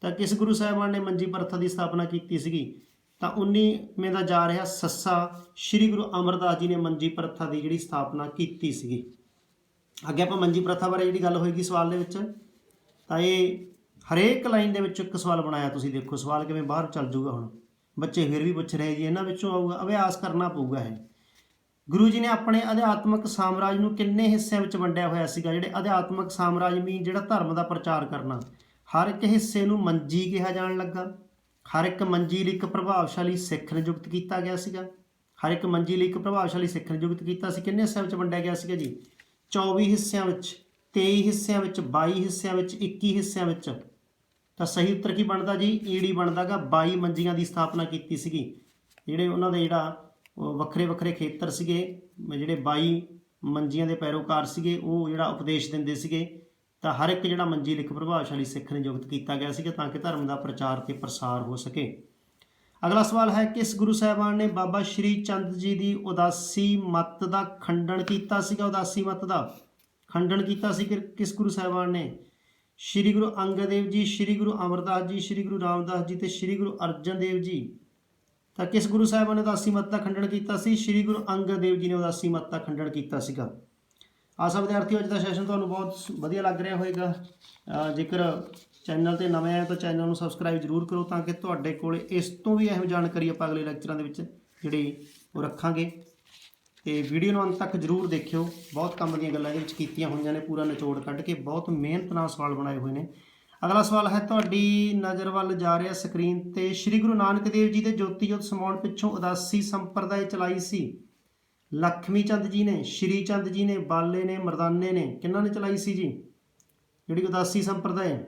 ਤਾਂ ਕਿਸ ਗੁਰੂ ਸਾਹਿਬਾਨ ਨੇ ਮੰਜੀ ਪ੍ਰਥਾ ਦੀ ਸਥਾਪਨਾ ਕੀਤੀ ਸੀਗੀ? ਤਾਂ 19ਵੇਂ ਦਾ ਜਾ ਰਿਹਾ ਸੱਸਾ ਸ੍ਰੀ ਗੁਰੂ ਅਮਰਦਾਸ ਜੀ ਨੇ ਮੰਜੀ ਪ੍ਰਥਾ ਦੀ ਜਿਹੜੀ ਸਥਾਪਨਾ ਕੀਤੀ ਸੀਗੀ। ਅੱਗੇ ਆਪਾਂ ਮੰਜੀ ਪ੍ਰਥਾ ਬਾਰੇ ਜਿਹੜੀ ਗੱਲ ਹੋਏਗੀ ਸਵਾਲ ਦੇ ਵਿੱਚ, ਤਾਂ ਇਹ ਹਰੇਕ ਲਾਈਨ ਦੇ ਵਿੱਚੋਂ ਇੱਕ ਸਵਾਲ ਬਣਾਇਆ ਤੁਸੀਂ ਦੇਖੋ, ਸਵਾਲ ਕਿਵੇਂ ਬਾਹਰ ਚੱਲ ਜਾਊਗਾ ਹੁਣ। ਬੱਚੇ ਫਿਰ ਵੀ ਪੁੱਛ ਰਹੇ ਜੀ, ਇਹਨਾਂ ਵਿੱਚੋਂ ਆਊਗਾ ਅਭਿਆਸ ਕਰਨਾ ਪਊਗਾ ਇਹ। ਗੁਰੂ ਜੀ ਨੇ ਆਪਣੇ ਅਧਿਆਤਮਕ ਸਾਮਰਾਜ ਨੂੰ ਕਿੰਨੇ ਹਿੱਸਿਆਂ ਵਿੱਚ ਵੰਡਿਆ ਹੋਇਆ ਸੀਗਾ, ਜਿਹੜੇ ਅਧਿਆਤਮਕ ਸਾਮਰਾਜ ਮੀਨ ਜਿਹੜਾ ਧਰਮ ਦਾ ਪ੍ਰਚਾਰ ਕਰਨਾ। ਹਰ ਇੱਕ ਹਿੱਸੇ ਨੂੰ ਮੰਜੀ ਕਿਹਾ ਜਾਣ ਲੱਗਾ। ਹਰ ਇੱਕ ਮੰਜੀ ਲਈ ਇੱਕ ਪ੍ਰਭਾਵਸ਼ਾਲੀ ਸਿੱਖ ਨਿਯੁਕਤ ਕੀਤਾ ਗਿਆ ਸੀਗਾ। ਹਰ ਇੱਕ ਮੰਜੀ ਲਈ ਇੱਕ ਪ੍ਰਭਾਵਸ਼ਾਲੀ ਸਿੱਖ ਨਿਯੁਕਤ ਕੀਤਾ ਸੀ। ਕਿੰਨੇ ਹਿੱਸਿਆਂ ਵਿੱਚ ਵੰਡਿਆ ਗਿਆ ਸੀਗਾ ਜੀ? 24 ਹਿੱਸਿਆਂ ਵਿੱਚ 23 ਹਿੱਸਿਆਂ ਵਿੱਚ 22 ਹਿੱਸਿਆਂ ਵਿੱਚ 21 ਹਿੱਸਿਆਂ ਵਿੱਚ। ਤਾਂ ਸਹੀ ਉੱਤਰ ਕੀ ਬਣਦਾ ਜੀ? ਈੜੀ ਬਣਦਾਗਾ 22 ਮੰਜੀਆਂ ਦੀ ਸਥਾਪਨਾ ਕੀਤੀ ਸੀਗੀ। ਜਿਹੜੇ ਉਹਨਾਂ ਦੇ ਜਿਹੜਾ ਵੱਖਰੇ ਵੱਖਰੇ ਖੇਤਰ ਸੀਗੇ, ਜਿਹੜੇ 22 ਮੰਜੀਆਂ ਦੇ ਪੈਰੋਕਾਰ ਸੀਗੇ, ਉਹ ਜਿਹੜਾ ਉਪਦੇਸ਼ ਦਿੰਦੇ ਸੀਗੇ। ਤਾਂ ਹਰ ਇੱਕ ਜਿਹੜਾ ਮੰਜੀ ਲਿਖ ਪ੍ਰਭਾਵਸ਼ਾਲੀ ਸਿੱਖ ਨਿਯੁਕਤ ਕੀਤਾ ਗਿਆ ਸੀਗਾ ਤਾਂ ਕਿ ਧਰਮ ਦਾ ਪ੍ਰਚਾਰ ਤੇ ਪ੍ਰਸਾਰ ਹੋ ਸਕੇ। ਅਗਲਾ ਸਵਾਲ ਹੈ, ਕਿਸ ਗੁਰੂ ਸਾਹਿਬਾਨ ਨੇ ਬਾਬਾ ਸ਼੍ਰੀ ਚੰਦ ਜੀ ਦੀ ਉਦਾਸੀ ਮਤ ਦਾ ਖੰਡਨ ਕੀਤਾ ਸੀਗਾ? ਉਦਾਸੀ ਮਤ ਦਾ ਖੰਡਨ ਕੀਤਾ ਸੀ ਕਿ- ਕਿਸ ਗੁਰੂ ਸਾਹਿਬਾਨ ਨੇ? ਸ਼੍ਰੀ ਗੁਰੂ ਅੰਗਦ ਦੇਵ ਜੀ, ਸ਼੍ਰੀ ਗੁਰੂ ਅਮਰਦਾਸ ਜੀ, ਸ਼੍ਰੀ ਗੁਰੂ ਰਾਮਦਾਸ ਜੀ ਤੇ ਸ਼੍ਰੀ ਗੁਰੂ ਅਰਜਨ ਦੇਵ ਜੀ। ਤਾਂ ਕਿਸ ਗੁਰੂ ਸਾਹਿਬਾਨ ਨੇ ਉਦਾਸੀ ਮਤ ਦਾ ਖੰਡਨ ਕੀਤਾ ਸੀ? ਸ਼੍ਰੀ ਗੁਰੂ ਅੰਗਦ ਦੇਵ ਜੀ ਨੇ ਉਦਾਸੀ ਮਤ ਦਾ ਖੰਡਨ ਕੀਤਾ ਸੀਗਾ। ਆਸਾ ਵਿਦਿਆਰਥੀਓ ਅੱਜ ਦਾ ਸੈਸ਼ਨ ਤੁਹਾਨੂੰ ਬਹੁਤ ਵਧੀਆ ਲੱਗ ਰਿਹਾ ਹੋਵੇਗਾ। ਜੇਕਰ ਚੈਨਲ ਤੇ ਨਵੇਂ ਆਏ ਤਾਂ ਚੈਨਲ ਨੂੰ ਸਬਸਕ੍ਰਾਈਬ ਜ਼ਰੂਰ ਕਰੋ ਤਾਂ ਕਿ ਤੁਹਾਡੇ ਕੋਲੇ ਇਸ ਤੋਂ ਵੀ ਇਹੋ ਜਾਣਕਾਰੀ ਆਪਾਂ ਅਗਲੇ ਲੈਕਚਰਾਂ ਦੇ ਵਿੱਚ ਜਿਹੜੀ ਉਹ ਰੱਖਾਂਗੇ। ਤੇ ਵੀਡੀਓ ਨੂੰ ਅੰਤ ਤੱਕ ਜ਼ਰੂਰ ਦੇਖਿਓ। ਬਹੁਤ ਕੰਮ ਦੀਆਂ ਗੱਲਾਂ ਇਹਦੇ ਵਿੱਚ ਕੀਤੀਆਂ ਹੋਈਆਂ ਨੇ, ਪੂਰਾ ਨਿਚੋੜ ਕੱਢ ਕੇ ਬਹੁਤ ਮਿਹਨਤ ਨਾਲ ਸਵਾਲ ਬਣਾਏ ਹੋਏ ਨੇ। ਅਗਲਾ ਸਵਾਲ ਹੈ, ਤੁਹਾਡੀ ਨਜ਼ਰ ਵੱਲ ਜਾ ਰਿਹਾ ਸਕਰੀਨ ਤੇ ਸ੍ਰੀ ਗੁਰੂ ਨਾਨਕ ਦੇਵ ਜੀ ਦੇ ਜੋਤੀ ਜੋਤ ਸਮਾਉਣ ਪਿੱਛੋਂ ਉਦਾਸੀ ਸੰਪਰਦਾਇ ਚਲਾਈ ਸੀ। ਲਖਮੀ ਚੰਦ ਜੀ ਨੇ, ਸ਼੍ਰੀ ਚੰਦ ਜੀ ਨੇ, ਬਾਲੇ ਨੇ, ਮਰਦਾਨੇ ਨੇ ਕਿਹਨਾਂ ਨੇ ਚਲਾਈ ਸੀ ਜੀ? ਜਿਹੜੀ ਉਦਾਸੀ ਸੰਪਰਦਾਇ,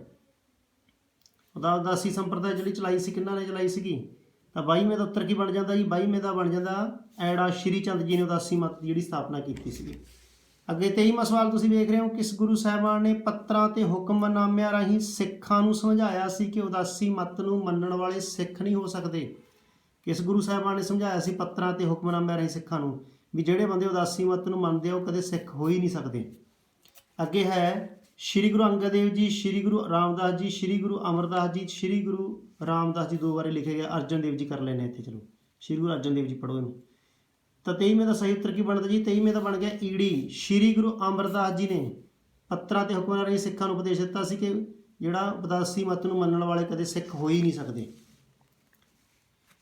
ਉਦਾ, ਉਦਾਸੀ ਸੰਪਰਦਾਇ ਜਿਹੜੀ ਚਲਾਈ ਸੀ ਕਿਹਨਾਂ ਨੇ ਚਲਾਈ ਸੀਗੀ? ਤਾਂ 22ਵੇਂ ਦਾ ਉੱਤਰ ਕੀ ਬਣ ਜਾਂਦਾ ਜੀ? 22ਵੇਂ ਦਾ ਬਣ ਜਾਂਦਾ ਐੜਾ ਸ਼੍ਰੀ ਚੰਦ ਜੀ ਨੇ ਉਦਾਸੀ ਮਤ ਦੀ ਜਿਹੜੀ ਸਥਾਪਨਾ ਕੀਤੀ ਸੀਗੀ। ਅੱਗੇ 23ਵਾਂ ਸਵਾਲ ਤੁਸੀਂ ਵੇਖ ਰਹੇ ਹੋ, ਕਿਸ ਗੁਰੂ ਸਾਹਿਬਾਨ ਨੇ ਪੱਤਰਾਂ ਤੇ ਹੁਕਮਨਾਮਿਆਂ ਰਾਹੀਂ ਸਿੱਖਾਂ ਨੂੰ ਸਮਝਾਇਆ ਸੀ ਕਿ ਉਦਾਸੀ ਮਤ ਨੂੰ ਮੰਨਣ ਵਾਲੇ ਸਿੱਖ ਨਹੀਂ ਹੋ ਸਕਦੇ? ਕਿਸ ਗੁਰੂ ਸਾਹਿਬਾਨ ਨੇ ਸਮਝਾਇਆ ਸੀ ਪੱਤਰਾਂ ਤੇ ਹੁਕਮਨਾਮਿਆਂ ਰਾਹੀਂ ਸਿੱਖਾਂ ਨੂੰ? ਵੀ ਜਿਹੜੇ ਬੰਦੇ ਉਦਾਸੀ ਮਤ ਨੂੰ ਮੰਨਦੇ ਆ, ਉਹ ਕਦੇ ਸਿੱਖ ਹੋ ਹੀ ਨਹੀਂ ਸਕਦੇ। ਅੱਗੇ ਹੈ, ਸ਼੍ਰੀ ਗੁਰੂ ਅੰਗਦ ਦੇਵ ਜੀ, ਸ਼੍ਰੀ ਗੁਰੂ ਰਾਮਦਾਸ ਜੀ, ਸ਼੍ਰੀ ਗੁਰੂ ਅਮਰਦਾਸ ਜੀ, ਸ਼੍ਰੀ ਗੁਰੂ ਰਾਮਦਾਸ ਜੀ ਦੋ ਵਾਰੀ ਲਿਖੇ ਗਏ ਅਰਜਨ ਦੇਵ ਜੀ ਕਰ ਲੈਣੇ ਇੱਥੇ, ਚਲੋ। ਸ਼੍ਰੀ ਗੁਰੂ ਅਰਜਨ ਦੇਵ ਜੀ ਪੜੋ ਇਹਨੂੰ। ਤਾਂ 23ਵੇਂ ਦਾ ਸਹੀ ਉੱਤਰ ਕੀ ਬਣਦਾ ਜੀ? 23ਵੇਂ ਦਾ ਬਣ ਗਿਆ ਈੜੀ। ਸ਼੍ਰੀ ਗੁਰੂ ਅਮਰਦਾਸ ਜੀ ਨੇ ਪੱਤਰਾਂ ਤੇ ਹੁਕਮਾਂ ਰਾਹੀਂ ਸਿੱਖਾਂ ਨੂੰ ਉਪਦੇਸ਼ ਦਿੱਤਾ ਸੀ ਕਿ ਜਿਹੜਾ ਉਦਾਸੀ ਮਤ ਨੂੰ ਮੰਨਣ ਵਾਲੇ ਕਦੇ ਸਿੱਖ ਹੋ ਹੀ ਨਹੀਂ ਸਕਦੇ।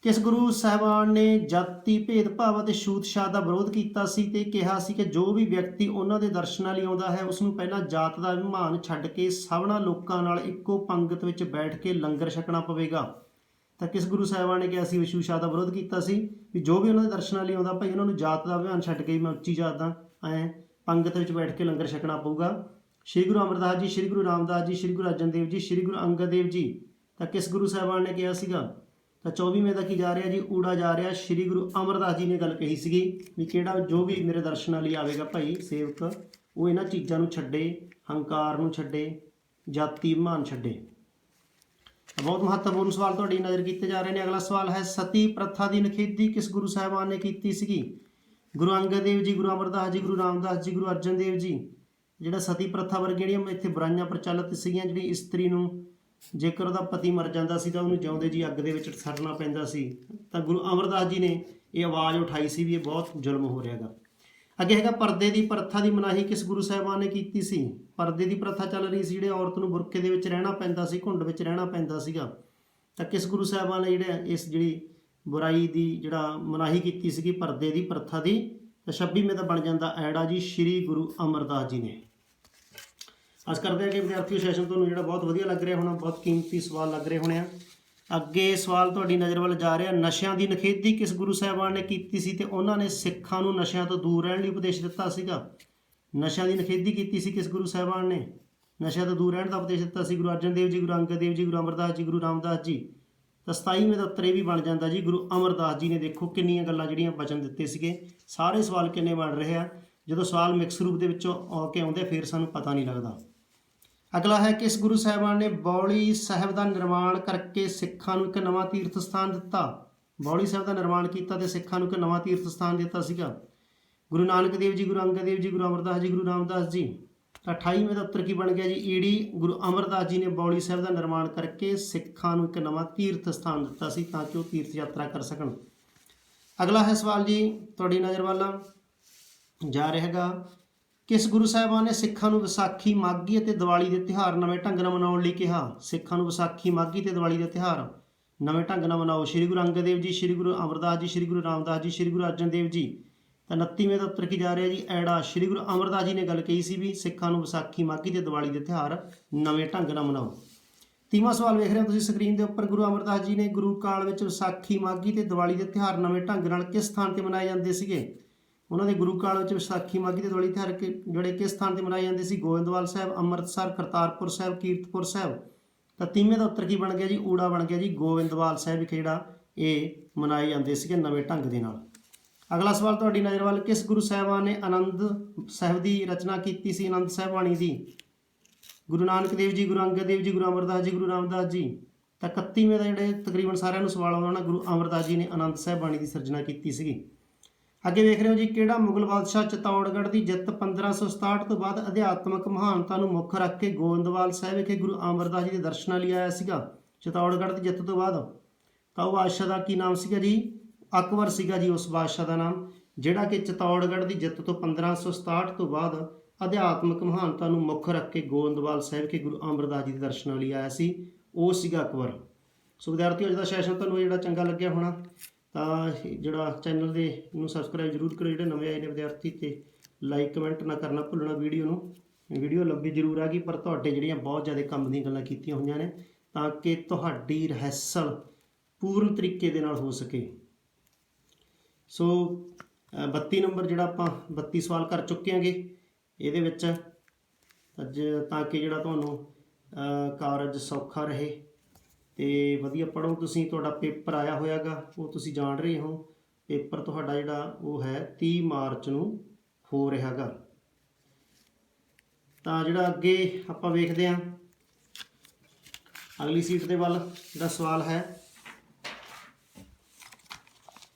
ਕਿਸ ਗੁਰੂ ਸਾਹਿਬਾਨ ਨੇ ਜਾਤੀ ਭੇਦਭਾਵ ਅਤੇ ਛੂਤ-ਛਾਤ ਦਾ ਵਿਰੋਧ ਕੀਤਾ ਸੀ ਤੇ ਕਿਹਾ ਸੀ ਕਿ ਜੋ ਵੀ ਵਿਅਕਤੀ ਉਹਨਾਂ ਦੇ ਦਰਸ਼ਨਾਂ ਲਈ ਆਉਂਦਾ ਹੈ ਉਸ ਨੂੰ ਪਹਿਲਾਂ ਜਾਤ ਦਾ ਅਭਿਮਾਨ ਛੱਡ ਕੇ ਸਭਨਾ ਲੋਕਾਂ ਨਾਲ ਇੱਕੋ ਪੰਗਤ ਵਿੱਚ ਬੈਠ ਕੇ ਲੰਗਰ ਛਕਣਾ ਪਵੇਗਾ। ਤਾਂ ਕਿਸ ਗੁਰੂ ਸਾਹਿਬਾਨ ਨੇ ਕਿਹਾ ਸੀ ਛੂਤ-ਛਾਤ ਦਾ ਵਿਰੋਧ ਕੀਤਾ ਸੀ ਵੀ ਜੋ ਵੀ ਉਹਨਾਂ ਦੇ ਦਰਸ਼ਨਾਂ ਲਈ ਆਉਂਦਾ, ਭਾਈ ਉਹਨਾਂ ਨੂੰ ਜਾਤ ਦਾ ਅਭਿਮਾਨ ਛੱਡ ਕੇ ਮੈਂ ਉੱਚੀ ਜਾਤ ਦਾ, ਐ ਪੰਗਤ ਵਿੱਚ ਬੈਠ ਕੇ ਲੰਗਰ ਛਕਣਾ ਪਊਗਾ। ਸ਼੍ਰੀ ਗੁਰੂ ਅਮਰਦਾਸ ਜੀ, ਸ਼੍ਰੀ ਗੁਰੂ ਰਾਮਦਾਸ ਜੀ, ਸ਼੍ਰੀ ਗੁਰੂ ਅਰਜਨ ਦੇਵ ਜੀ, ਸ਼੍ਰੀ ਗੁਰੂ ਅੰਗਦ ਦੇਵ ਜੀ, ਤਾਂ ਕਿਸ ਗੁਰੂ ਸਾਹਿਬਾਨ ਨੇ ਕਿਹਾ ਸੀਗਾ ਤਾਂ 24ਵੇਂ ਦਾ ਕੀ ਜਾ ਰਿਹਾ ਜੀ, ਊੜਾ ਜਾ ਰਿਹਾ। ਸ਼੍ਰੀ ਗੁਰੂ ਅਮਰਦਾਸ ਜੀ ਨੇ ਗੱਲ ਕਹੀ ਸੀਗੀ ਵੀ ਕਿਹੜਾ ਜੋ ਵੀ ਮੇਰੇ ਦਰਸ਼ਨਾਂ ਲਈ ਆਵੇਗਾ ਭਾਈ, ਸੇਵਕ, ਉਹ ਇਹਨਾਂ ਚੀਜ਼ਾਂ ਨੂੰ ਛੱਡੇ, ਹੰਕਾਰ ਨੂੰ ਛੱਡੇ, ਜਾਤੀ, ਮਾਨ ਛੱਡੇ। ਬਹੁਤ ਮਹੱਤਵਪੂਰਨ ਸਵਾਲ ਤੁਹਾਡੀ ਨਜ਼ਰ ਕੀਤੇ ਜਾ ਰਹੇ ਨੇ। ਅਗਲਾ ਸਵਾਲ ਹੈ, ਸਤੀ ਪ੍ਰਥਾ ਦੀ ਨਿਖੇਧੀ ਕਿਸ ਗੁਰੂ ਸਾਹਿਬਾਨ ਨੇ ਕੀਤੀ ਸੀਗੀ? ਗੁਰੂ ਅੰਗਦ ਦੇਵ ਜੀ, ਗੁਰੂ ਅਮਰਦਾਸ ਜੀ, ਗੁਰੂ ਰਾਮਦਾਸ ਜੀ, ਗੁਰੂ ਅਰਜਨ ਦੇਵ ਜੀ, ਜਿਹੜਾ ਸਤੀ ਪ੍ਰਥਾ ਵਰਗੀਆਂ ਜਿਹੜੀਆਂ ਇੱਥੇ ਬੁਰਾਈਆਂ ਪ੍ਰਚਲਿਤ ਸੀਗੀਆਂ, ਜਿਹੜੀ ਇਸਤਰੀ ਨੂੰ ਜੇਕਰ ਉਹਦਾ ਪਤੀ ਮਰ ਜਾਂਦਾ ਸੀ ਤਾਂ ਉਹਨੂੰ ਜਿਉਂਦੇ ਜੀ ਅੱਗ ਦੇ ਵਿੱਚ ਸੜਨਾ ਪੈਂਦਾ ਸੀ, ਤਾਂ ਗੁਰੂ ਅਮਰਦਾਸ ਜੀ ਨੇ ਇਹ ਆਵਾਜ਼ ਉਠਾਈ ਸੀ ਵੀ ਇਹ ਬਹੁਤ ਜ਼ੁਲਮ ਹੋ ਰਿਹਾਗਾ ਅੱਗੇ ਹੈਗਾ, ਪਰਦੇ ਦੀ ਪ੍ਰਥਾ ਦੀ ਮਨਾਹੀ ਕਿਸ ਗੁਰੂ ਸਾਹਿਬਾਨ ਨੇ ਕੀਤੀ ਸੀ? ਪਰਦੇ ਦੀ ਪ੍ਰਥਾ ਚੱਲ ਰਹੀ ਸੀ ਜਿਹੜੇ ਔਰਤ ਨੂੰ ਬੁਰਕੇ ਦੇ ਵਿੱਚ ਰਹਿਣਾ ਪੈਂਦਾ ਸੀ, ਘੁੰਡ ਵਿੱਚ ਰਹਿਣਾ ਪੈਂਦਾ ਸੀਗਾ। ਤਾਂ ਕਿਸ ਗੁਰੂ ਸਾਹਿਬਾਨ ਨੇ ਜਿਹੜਾ ਇਸ ਜਿਹੜੀ ਬੁਰਾਈ ਦੀ ਜਿਹੜਾ ਮਨਾਹੀ ਕੀਤੀ ਸੀਗੀ, ਪਰਦੇ ਦੀ ਪ੍ਰਥਾ ਦੀ, ਤਾਂ 26ਵੇਂ ਦਾ ਬਣ ਜਾਂਦਾ ਐੜਾ ਜੀ ਸ੍ਰੀ ਗੁਰੂ ਅਮਰਦਾਸ ਜੀ ਨੇ। ਅਸ ਕਰਦੇ ਹਾਂ ਕਿ ਵਿਦਿਆਰਥੀਓ ਸੈਸ਼ਨ ਤੁਹਾਨੂੰ ਜਿਹੜਾ ਬਹੁਤ ਵਧੀਆ ਲੱਗ ਰਿਹਾ ਹੋਣਾ, ਬਹੁਤ ਕੀਮਤੀ ਸਵਾਲ ਲੱਗ ਰਹੇ ਹੋਣੇ ਆ। ਅੱਗੇ ਸਵਾਲ ਤੁਹਾਡੀ ਨਜ਼ਰ ਵੱਲ ਜਾ ਰਿਹਾ, ਨਸ਼ਿਆਂ ਦੀ ਨਖੇਧੀ ਕਿਸ ਗੁਰੂ ਸਾਹਿਬਾਨ ਨੇ ਕੀਤੀ ਸੀ ਤੇ ਉਹਨਾਂ ਨੇ ਸਿੱਖਾਂ ਨੂੰ ਨਸ਼ਿਆਂ ਤੋਂ ਦੂਰ ਰਹਿਣ ਲਈ ਉਪਦੇਸ਼ ਦਿੱਤਾ ਸੀਗਾ? ਨਸ਼ਿਆਂ ਦੀ ਨਖੇਧੀ ਕੀਤੀ ਸੀ ਕਿਸ ਗੁਰੂ ਸਾਹਿਬਾਨ ਨੇ? ਨਸ਼ਿਆਂ ਤੋਂ ਦੂਰ ਰਹਿਣ ਦਾ ਉਪਦੇਸ਼ ਦਿੱਤਾ ਸੀ ਗੁਰੂ ਅਰਜਨ ਦੇਵ ਜੀ, ਗੁਰੂ ਅੰਗਦ ਦੇਵ ਜੀ, ਗੁਰੂ ਅਮਰਦਾਸ ਜੀ, ਗੁਰੂ ਰਾਮਦਾਸ ਜੀ। ਤਾਂ 27ਵੇਂ ਦਾ ਉੱਤਰ ਇਹ ਵੀ ਬਣ ਜਾਂਦਾ ਜੀ, ਗੁਰੂ ਅਮਰਦਾਸ ਜੀ ਨੇ ਦੇਖੋ ਕਿੰਨੀਆਂ ਗੱਲਾਂ ਜਿਹੜੀਆਂ ਬਚਨ ਦਿੱਤੇ ਸੀਗੇ। ਸਾਰੇ ਸਵਾਲ ਕਿੰਨੇ ਬਣ ਰਹੇ ਆ? ਜਦੋਂ ਸਵਾਲ ਮਿਕਸ ਰੂਪ ਦੇ ਵਿੱਚੋਂ ਆ ਕੇ ਆਉਂਦੇ ਫਿਰ ਸਾਨੂੰ ਪਤਾ ਨਹੀਂ ਲੱਗਦਾ। ਅਗਲਾ ਹੈ ਕਿ ਇਸ ਗੁਰੂ ਸਾਹਿਬਾਨ ਨੇ ਬੌਲੀ ਸਾਹਿਬ ਦਾ ਨਿਰਮਾਣ ਕਰਕੇ ਸਿੱਖਾਂ ਨੂੰ ਇੱਕ ਨਵਾਂ ਤੀਰਥ ਸਥਾਨ ਦਿੱਤਾ। ਬੌਲੀ ਸਾਹਿਬ ਦਾ ਨਿਰਮਾਣ ਕੀਤਾ ਤੇ ਸਿੱਖਾਂ ਨੂੰ ਇੱਕ ਨਵਾਂ ਤੀਰਥ ਸਥਾਨ ਦਿੱਤਾ ਸੀਗਾ। ਗੁਰੂ ਨਾਨਕ ਦੇਵ ਜੀ, ਗੁਰੂ ਅੰਗਦ ਦੇਵ ਜੀ, ਗੁਰੂ ਅਮਰਦਾਸ ਜੀ, ਗੁਰੂ ਰਾਮਦਾਸ ਜੀ। ਤਾਂ 28ਵੇਂ ਦਾ ਉੱਤਰ ਕੀ ਬਣ ਗਿਆ ਜੀ? ਈੜੀ ਗੁਰੂ ਅਮਰਦਾਸ ਜੀ ਨੇ ਬੌਲੀ ਸਾਹਿਬ ਦਾ ਨਿਰਮਾਣ ਕਰਕੇ ਸਿੱਖਾਂ ਨੂੰ ਇੱਕ ਨਵਾਂ ਤੀਰਥ ਸਥਾਨ ਦਿੱਤਾ ਸੀ ਤਾਂ ਕਿ ਉਹ ਤੀਰਥ ਯਾਤਰਾ ਕਰ ਸਕਣ। ਅਗਲਾ ਹੈ ਸਵਾਲ ਜੀ, ਤੁਹਾਡੀ ਨਜ਼ਰ ਵੱਲ। ਜਾ ਰਹੇਗਾ। ਕਿਸ ਗੁਰੂ ਸਾਹਿਬਾਨ ਨੇ ਸਿੱਖਾਂ ਨੂੰ ਵਿਸਾਖੀ, ਮਾਘੀ ਅਤੇ ਦੀਵਾਲੀ ਦੇ ਤਿਉਹਾਰ ਨਵੇਂ ਢੰਗ ਨਾਲ ਮਨਾਉਣ ਲਈ ਕਿਹਾ। ਸਿੱਖਾਂ ਨੂੰ ਵਿਸਾਖੀ, ਮਾਘੀ ਤੇ ਦੀਵਾਲੀ ਦੇ ਤਿਉਹਾਰ ਨਵੇਂ ਢੰਗ ਨਾਲ ਮਨਾਓ। ਸ੍ਰੀ ਗੁਰੂ ਅੰਗਦ ਦੇਵ ਜੀ, ਸ੍ਰੀ ਗੁਰੂ ਅਮਰਦਾਸ ਜੀ, ਸ੍ਰੀ ਗੁਰੂ ਰਾਮਦਾਸ ਜੀ, ਸ੍ਰੀ ਗੁਰੂ ਅਰਜਨ ਦੇਵ ਜੀ। ਤਾਂ 29ਵੇਂ ਦਾ ਉੱਤਰ ਕੀ ਜਾ ਰਿਹਾ ਜੀ? ਐੜਾ, ਸ੍ਰੀ ਗੁਰੂ ਅਮਰਦਾਸ ਜੀ ਨੇ ਗੱਲ ਕਹੀ ਸੀ ਵੀ ਸਿੱਖਾਂ ਨੂੰ ਵਿਸਾਖੀ, ਮਾਘੀ ਤੇ ਦੀਵਾਲੀ ਦੇ ਤਿਉਹਾਰ ਨਵੇਂ ਢੰਗ ਨਾਲ ਮਨਾਓ। ਤੀਵਾਂ ਸਵਾਲ ਵੇਖ ਰਹੇ ਹੋ ਤੁਸੀਂ ਸਕਰੀਨ ਦੇ ਉੱਪਰ। ਗੁਰੂ ਅਮਰਦਾਸ ਜੀ ਨੇ ਗੁਰੂ ਕਾਲ ਵਿੱਚ ਵਿਸਾਖੀ, ਮਾਘੀ ਤੇ ਦੀਵਾਲੀ ਦੇ ਤਿਉਹਾਰ ਨਵੇਂ ਢੰਗ ਨਾਲ ਕਿਸ ਸਥਾਨ ਤੇ ਮਨਾਏ ਜਾਂਦੇ ਸੀਗੇ? ਉਹਨਾਂ ਦੇ ਗੁਰੂ ਕਾਲ ਵਿੱਚ ਵਿਸਾਖੀ ਮਾਘੀ ਦੇ ਦੀਵਾਲੀ ਤਿਉਹਾਰ ਕਿ- ਜਿਹੜੇ ਕਿਸ ਸਥਾਨ ਤੇ ਮਨਾਏ ਜਾਂਦੇ ਸੀ? ਗੋਇੰਦਵਾਲ ਸਾਹਿਬ, ਅੰਮ੍ਰਿਤਸਰ, ਕਰਤਾਰਪੁਰ ਸਾਹਿਬ, ਕੀਰਤਪੁਰ ਸਾਹਿਬ। ਤਾਂ ਤੀਵੇਂ ਦਾ ਉੱਤਰ ਕੀ ਬਣ ਗਿਆ ਜੀ? ਊੜਾ ਬਣ ਗਿਆ ਜੀ। ਗੋਇੰਦਵਾਲ ਸਾਹਿਬ ਵਿਖੇ ਜਿਹੜਾ ਇਹ ਮਨਾਏ ਜਾਂਦੇ ਸੀਗੇ ਨਵੇਂ ਢੰਗ ਦੇ ਨਾਲ। ਅਗਲਾ ਸਵਾਲ ਤੁਹਾਡੀ ਨਜ਼ਰ ਵੱਲ, ਕਿਸ ਗੁਰੂ ਸਾਹਿਬਾਨ ਨੇ ਆਨੰਦ ਸਾਹਿਬ ਦੀ ਰਚਨਾ ਕੀਤੀ ਸੀ? ਆਨੰਦ ਸਾਹਿਬ ਬਾਣੀ ਦੀ। ਗੁਰੂ ਨਾਨਕ ਦੇਵ ਜੀ, ਗੁਰੂ ਅੰਗਦ ਦੇਵ ਜੀ, ਗੁਰੂ ਅਮਰਦਾਸ ਜੀ, ਗੁਰੂ ਰਾਮਦਾਸ ਜੀ। ਤਾਂ 31ਵੇਂ ਦਾ ਜਿਹੜੇ ਤਕਰੀਬਨ ਸਾਰਿਆਂ ਨੂੰ ਸਵਾਲ ਆਉਂਦਾ ਹੋਣਾ, ਗੁਰੂ ਅਮਰਦਾਸ ਜੀ ਨੇ ਆਨੰਦ ਸਾਹਿਬ ਬਾਣੀ ਦੀ ਸਿਰਜਣਾ ਕੀਤੀ ਸੀਗੀ। ਅੱਗੇ ਵੇਖ ਰਹੇ ਹੋ ਜੀ ਕਿਹੜਾ ਮੁਗਲ ਬਾਦਸ਼ਾਹ ਚਿਤੌੜਗੜ੍ਹ ਦੀ ਜਿੱਤ 1567 ਤੋਂ ਬਾਅਦ ਅਧਿਆਤਮਕ ਮਹਾਨਤਾ ਨੂੰ ਮੁੱਖ ਰੱਖ ਕੇ ਗੋਇੰਦਵਾਲ ਸਾਹਿਬ ਵਿਖੇ ਗੁਰੂ ਅਮਰਦਾਸ ਜੀ ਦੇ ਦਰਸ਼ਨਾਂ ਲਈ ਆਇਆ ਸੀਗਾ, ਚਿਤੌੜਗੜ੍ਹ ਦੀ ਜਿੱਤ ਤੋਂ ਬਾਅਦ। ਤਾਂ ਉਹ ਬਾਦਸ਼ਾਹ ਦਾ ਕੀ ਨਾਮ ਸੀਗਾ ਜੀ? ਅਕਬਰ ਸੀਗਾ ਜੀ ਉਸ ਬਾਦਸ਼ਾਹ ਦਾ ਨਾਮ, ਜਿਹੜਾ ਕਿ ਚਿਤੌੜਗੜ੍ਹ ਦੀ ਜਿੱਤ ਤੋਂ 1567 ਤੋਂ ਬਾਅਦ ਅਧਿਆਤਮਕ ਮਹਾਨਤਾ ਨੂੰ ਮੁੱਖ ਰੱਖ ਕੇ ਗੋਇੰਦਵਾਲ ਸਾਹਿਬ ਕੇ ਗੁਰੂ ਅਮਰਦਾਸ ਜੀ ਦੇ ਦਰਸ਼ਨਾਂ ਲਈ ਆਇਆ ਸੀ, ਉਹ ਸੀਗਾ ਅਕਬਰ। ਸੋ ਵਿਦਿਆਰਥੀਓ, ਅੱਜ ਦਾ ਸੈਸ਼ਨ ਤੁਹਾਨੂੰ ਜਿਹੜਾ ਚੰਗਾ ਲੱਗਿਆ ਹੋਣਾ ਤਾਂ ਜਿਹੜਾ ਚੈਨਲ ਦੇ ਨੂੰ ਸਬਸਕ੍ਰਾਈਬ ਜ਼ਰੂਰ ਕਰੋ ਜਿਹੜੇ ਨਵੇਂ ਆਏ ਨੇ ਵਿਦਿਆਰਥੀ ਤੇ ਲਾਈਕ ਕਮੈਂਟ ਨਾ ਕਰਨਾ ਭੁੱਲਣਾ ਵੀਡੀਓ ਨੂੰ। ਵੀਡੀਓ ਲੰਬੀ ਜ਼ਰੂਰ ਆ ਗਈ ਪਰ ਤੁਹਾਡੇ ਜਿਹੜੀਆਂ ਬਹੁਤ ਜ਼ਿਆਦਾ ਕੰਮ ਦੀਆਂ ਗੱਲਾਂ ਕੀਤੀਆਂ ਹੋਈਆਂ ਨੇ ਤਾਂ ਕਿ ਤੁਹਾਡੀ ਰਹਿਸਲ ਪੂਰਨ ਤਰੀਕੇ ਦੇ ਨਾਲ ਹੋ ਸਕੇ। ਸੋ ਅ, 32 ਨੰਬਰ ਜਿਹੜਾ ਆਪਾਂ 32 ਸਵਾਲ ਕਰ ਚੁੱਕੇ ਹਾਂਗੇ ਇਹਦੇ ਵਿੱਚ ਅੱਜ ਤਾਂ ਕਿ ਜਿਹੜਾ ਤੁਹਾਨੂੰ ਕਾਰਜ ਸੌਖਾ ਰਹੇ ਤੇ ਵਧੀਆ ਪੜੋ ਤੁਸੀਂ ਤੁਹਾਡਾ ਪੇਪਰ ਆਇਆ ਹੋਇਆਗਾ, ਉਹ ਤੁਸੀਂ ਜਾਣ ਰਹੇ ਹੋ। ਪੇਪਰ ਤੁਹਾਡਾ ਜਿਹੜਾ, ਉਹ ਹੈ 30 ਮਾਰਚ ਨੂੰ ਹੋ ਰਿਹਾਗਾ। ਤਾਂ ਜਿਹੜਾ ਅੱਗੇ ਆਪਾਂ ਵੇਖਦੇ ਹਾਂ, ਅਗਲੀ ਸੀਟ ਦੇ ਵੱਲ ਜਿਹੜਾ ਸਵਾਲ ਹੈ,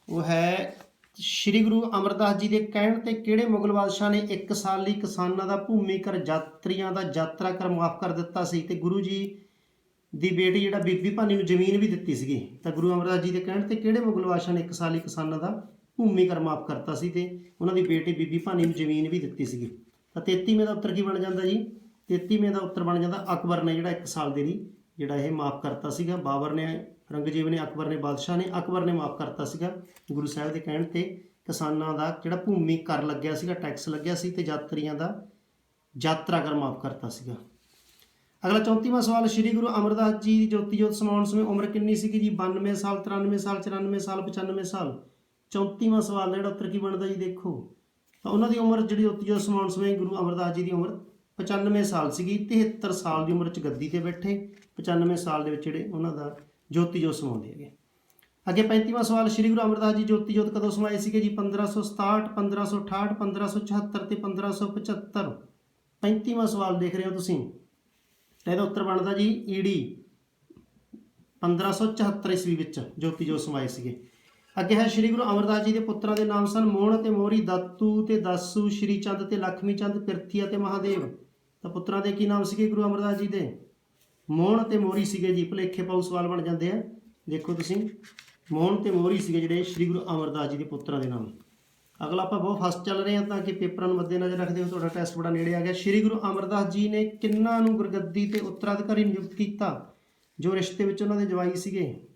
ਉਹ ਹੈ, ਸ੍ਰੀ ਗੁਰੂ ਅਮਰਦਾਸ ਜੀ ਦੇ ਕਹਿਣ ਤੇ ਕਿਹੜੇ ਮੁਗਲ ਬਾਦਸ਼ਾਹ ਨੇ ਇੱਕ ਸਾਲ ਲਈ ਕਿਸਾਨਾਂ ਦਾ ਭੂਮੀ ਕਰ ਯਾਤਰੀਆਂ ਦਾ ਯਾਤਰਾ ਕਰ ਮਾਫ ਕਰ ਦਿੱਤਾ ਸੀ? ਤੇ ਗੁਰੂ ਜੀ ਦੀ ਬੇਟੀ ਜਿਹੜਾ ਬੀਬੀ ਭਾਨੀ ਨੂੰ ਜ਼ਮੀਨ ਵੀ ਦਿੱਤੀ ਸੀਗੀ, ਤਾਂ ਗੁਰੂ ਅਮਰਦਾਸ ਜੀ ਦੇ ਕਹਿਣ ਤੇ ਕਿਹੜੇ ਮੁਗਲ ਬਾਦਸ਼ਾਹ ਨੇ ਇੱਕ ਸਾਲ ਹੀ ਕਿਸਾਨਾਂ ਦਾ ਭੂਮੀ ਕਰ ਮਾਫ ਕਰਤਾ ਸੀ ਤੇ ਉਹਨਾਂ ਦੀ ਬੇਟੀ ਬੀਬੀ ਭਾਨੀ ਨੂੰ ਜ਼ਮੀਨ ਵੀ ਦਿੱਤੀ ਸੀਗੀ। ਤਾਂ 33ਵੇਂ ਦਾ ਉੱਤਰ ਕੀ ਬਣ ਜਾਂਦਾ ਜੀ? 33ਵੇਂ ਦਾ ਉੱਤਰ ਬਣ ਜਾਂਦਾ ਅਕਬਰ ਨੇ ਜਿਹੜਾ ਇੱਕ ਸਾਲ ਦੇ ਲਈ ਜਿਹੜਾ ਇਹ ਮਾਫ ਕਰਤਾ ਸੀਗਾ। ਬਾਬਰ ਨੇ ਔਰੰਗਜ਼ੇਬ ਨੇ, ਅਕਬਰ ਨੇ, ਬਾਦਸ਼ਾਹ ਨੇ, ਅਕਬਰ ਨੇ ਮਾਫ ਕਰਤਾ ਸੀਗਾ। ਗੁਰੂ ਸਾਹਿਬ ਦੇ ਕਹਿਣ ਤੇ ਕਿਸਾਨਾਂ ਦਾ ਜਿਹੜਾ ਭੂਮੀ ਕਰ ਲੱਗਿਆ ਸੀਗਾ, ਟੈਕਸ ਲੱਗਿਆ ਸੀ ਤੇ ਯਾਤਰੀਆਂ ਦਾ ਯਾਤਰਾ ਕਰ ਮਾਫ ਕਰਤਾ ਸੀਗਾ। ਅਗਲਾ 34ਵਾਂ ਸਵਾਲ, ਸ੍ਰੀ ਗੁਰੂ ਅਮਰਦਾਸ ਜੀ ਦੀ ਜੋਤੀ ਜੋਤ ਸਮਾਉਣ ਸਮੇਂ ਉਮਰ ਕਿੰਨੀ ਸੀਗੀ ਜੀ? 92 ਸਾਲ 93 ਸਾਲ 94 ਸਾਲ 95 ਸਾਲ? 34ਵਾਂ ਸਵਾਲ ਦਾ ਜਿਹੜਾ ਉੱਤਰ ਕੀ ਬਣਦਾ ਜੀ ਦੇਖੋ। ਤਾਂ ਉਹਨਾਂ ਦੀ ਉਮਰ ਜਿਹੜੀ ਜੋਤੀ ਜੋਤ ਸਮਾਉਣ ਸਮੇਂ ਗੁਰੂ ਅਮਰਦਾਸ ਜੀ ਦੀ ਉਮਰ 95 ਸਾਲ ਸੀਗੀ 73 ਸਾਲ ਦੀ ਉਮਰ 'ਚ ਗੱਦੀ ਤੇ ਬੈਠੇ 95 ਸਾਲ ਦੇ ਵਿੱਚ ਜਿਹੜੇ ਉਹਨਾਂ ਦਾ ਜੋਤੀ ਜੋਤ ਸਮਾਉਂਦੇ ਹੈਗੇ। ਅੱਗੇ 35ਵਾਂ ਸਵਾਲ, ਸ੍ਰੀ ਗੁਰੂ ਅਮਰਦਾਸ ਜੀ ਜੋਤੀ ਜੋਤ ਕਦੋਂ ਸਮਾਏ ਸੀਗੇ ਜੀ? 1567 1568 1574 ਤੇ 1575 35ਵਾਂ ਸਵਾਲ ਦੇਖ ਰਹੇ ਹੋ ਤੁਸੀਂ। ਤਾਂ ਇਹਦਾ ਉੱਤਰ ਬਣਦਾ ਜੀ ਈੜੀ 1574 ਈਸਵੀ ਵਿੱਚ ਜੋਤੀ ਜੋਸ਼ਮ ਆਏ ਸੀਗੇ। ਅੱਗੇ ਹੈ ਸ੍ਰੀ ਗੁਰੂ ਅਮਰਦਾਸ ਜੀ ਦੇ ਪੁੱਤਰਾਂ ਦੇ ਨਾਮ ਸਨ ਮੋਹਣ ਅਤੇ ਮੋਹਰੀ ਦਾਤੂ ਤੇ ਦਾਸੂ, ਸ਼੍ਰੀ ਚੰਦ ਤੇ ਲక్ష్ਮੀ ਚੰਦ ਪਿਰਥੀ ਅਤੇ ਮਹਾਦੇਵ। ਤਾਂ ਪੁੱਤਰਾਂ ਦੇ ਕੀ ਨਾਮ ਸੀਗੇ ਗੁਰੂ ਅਮਰਦਾਸ ਜੀ ਦੇ? ਮੋਹਣ ਤੇ ਮੋਹਰੀ ਸੀਗੇ ਜੀ, ਭੁਲੇਖੇ ਪਾਉ ਸਵਾਲ ਬਣ ਜਾਂਦੇ ਆ। ਦੇਖੋ ਤੁਸੀਂ ਮੋਹਣ ਤੇ ਮੋਹਰੀ ਸੀਗੇ ਜਿਹੜੇ ਸ੍ਰੀ ਗੁਰੂ ਅਮਰਦਾਸ ਜੀ ਦੇ ਪੁੱਤਰਾਂ ਦੇ ਨਾਮ। ਅਗਲਾ ਆਪਾਂ ਬਹੁਤ ਫਾਸਟ ਚੱਲ ਰਹੇ ਹਾਂ ਤਾਂ ਕਿ ਪੇਪਰਾਂ ਨੂੰ ਮੱਦੇਨਜ਼ਰ ਰੱਖਦੇ ਹੋ ਤੁਹਾਡਾ ਟੈਸਟ ਬੜਾ ਨੇੜੇ ਆ ਗਿਆ। ਸ੍ਰੀ ਗੁਰੂ ਅਮਰਦਾਸ ਜੀ ਨੇ ਕਿੰਨਾਂ ਨੂੰ ਗੁਰਗੱਦੀ ਤੇ ਉੱਤਰਾਧਿਕਾਰੀ ਨਿਯੁਕਤ ਕੀਤਾ? ਜੋ ਰਿਸ਼ਤੇ ਵਿੱਚ ਉਹਨਾਂ ਦੇ ਜਵਾਈ ਸੀਗੇ,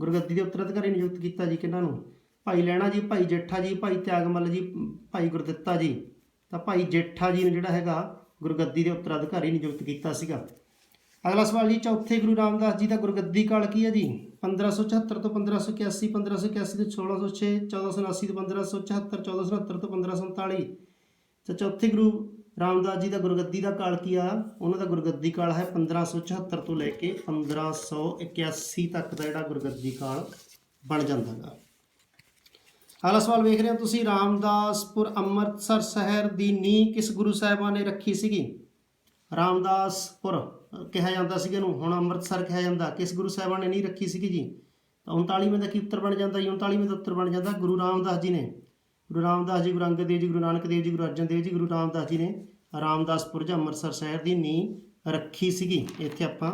ਗੁਰਗੱਦੀ ਦੇ ਉੱਤਰਾਧਿਕਾਰੀ ਨਿਯੁਕਤ ਕੀਤਾ ਜੀ ਕਿਹਨਾਂ ਨੂੰ? ਭਾਈ ਲੈਣਾ ਜੀ, ਭਾਈ ਜੇਠਾ ਜੀ, ਭਾਈ ਤਿਆਗਮੱਲ ਜੀ, ਭਾਈ ਗੁਰਦਿੱਤਾ ਜੀ। ਤਾਂ ਭਾਈ ਜੇਠਾ ਜੀ ਨੂੰ ਜਿਹੜਾ ਹੈਗਾ, ਗੁਰਗੱਦੀ ਦੇ ਉੱਤਰਾਧਿਕਾਰੀ ਨਿਯੁਕਤ ਕੀਤਾ ਸੀਗਾ। ਅਗਲਾ ਸਵਾਲ ਜੀ, ਚੌਥੇ ਗੁਰੂ ਰਾਮਦਾਸ ਜੀ ਦਾ ਗੁਰਗੱਦੀ ਕਾਲ ਕੀ ਹੈ ਜੀ? 1574 ਤੋਂ 1581 1581 ਤੋਂ 1606 1479 ਤੋਂ 1574 1479 ਤੋਂ 1547 ਤੇ ਚੌਥੇ ਗੁਰੂ ਰਾਮਦਾਸ ਜੀ ਦਾ ਗੁਰਗੱਦੀ ਦਾ ਕਾਲ ਕੀ ਆ? ਉਹਨਾਂ ਦਾ ਗੁਰਗੱਦੀ ਕਾਲ ਹੈ 1574 ਤੋਂ ਲੈ ਕੇ 1581 ਤੱਕ ਦਾ ਜਿਹੜਾ ਗੁਰਗੱਦੀ ਕਾਲ ਬਣ ਜਾਂਦਾ ਹੈਗਾ ਅਗਲਾ ਸਵਾਲ ਵੇਖ ਰਹੇ ਹੋ ਤੁਸੀਂ, ਰਾਮਦਾਸਪੁਰ ਅੰਮ੍ਰਿਤਸਰ ਸ਼ਹਿਰ ਦੀ ਨੀਂਹ ਕਿਸ ਗੁਰੂ ਸਾਹਿਬਾਨ ਨੇ ਰੱਖੀ ਸੀਗੀ? ਰਾਮਦਾਸਪੁਰ। ਕਿਹਾ ਜਾਂਦਾ ਸੀਗਾ ਇਹਨੂੰ, ਹੁਣ ਅੰਮ੍ਰਿਤਸਰ ਕਿਹਾ ਜਾਂਦਾ ਕਿਸ ਗੁਰੂ ਸਾਹਿਬਾਨ ਨੇ ਨਹੀਂ ਰੱਖੀ ਸੀਗੀ ਜੀ। ਤਾਂ 39ਵੇਂ ਦਾ ਕੀ ਉੱਤਰ ਬਣ ਜਾਂਦਾ ਜੀ? 39ਵੇਂ ਦਾ ਉੱਤਰ ਬਣ ਜਾਂਦਾ ਗੁਰੂ ਰਾਮਦਾਸ ਜੀ ਨੇ। ਗੁਰੂ ਰਾਮਦਾਸ ਜੀ, ਗੁਰੂ ਅੰਗਦ ਦੇਵ ਜੀ, ਗੁਰੂ ਨਾਨਕ ਦੇਵ ਜੀ, ਗੁਰੂ ਅਰਜਨ ਦੇਵ ਜੀ, ਗੁਰੂ ਰਾਮਦਾਸ ਜੀ ਨੇ ਰਾਮਦਾਸਪੁਰ ਜਾਂ ਅੰਮ੍ਰਿਤਸਰ ਸ਼ਹਿਰ ਦੀ ਨੀਂਹ ਰੱਖੀ ਸੀਗੀ। ਇੱਥੇ ਆਪਾਂ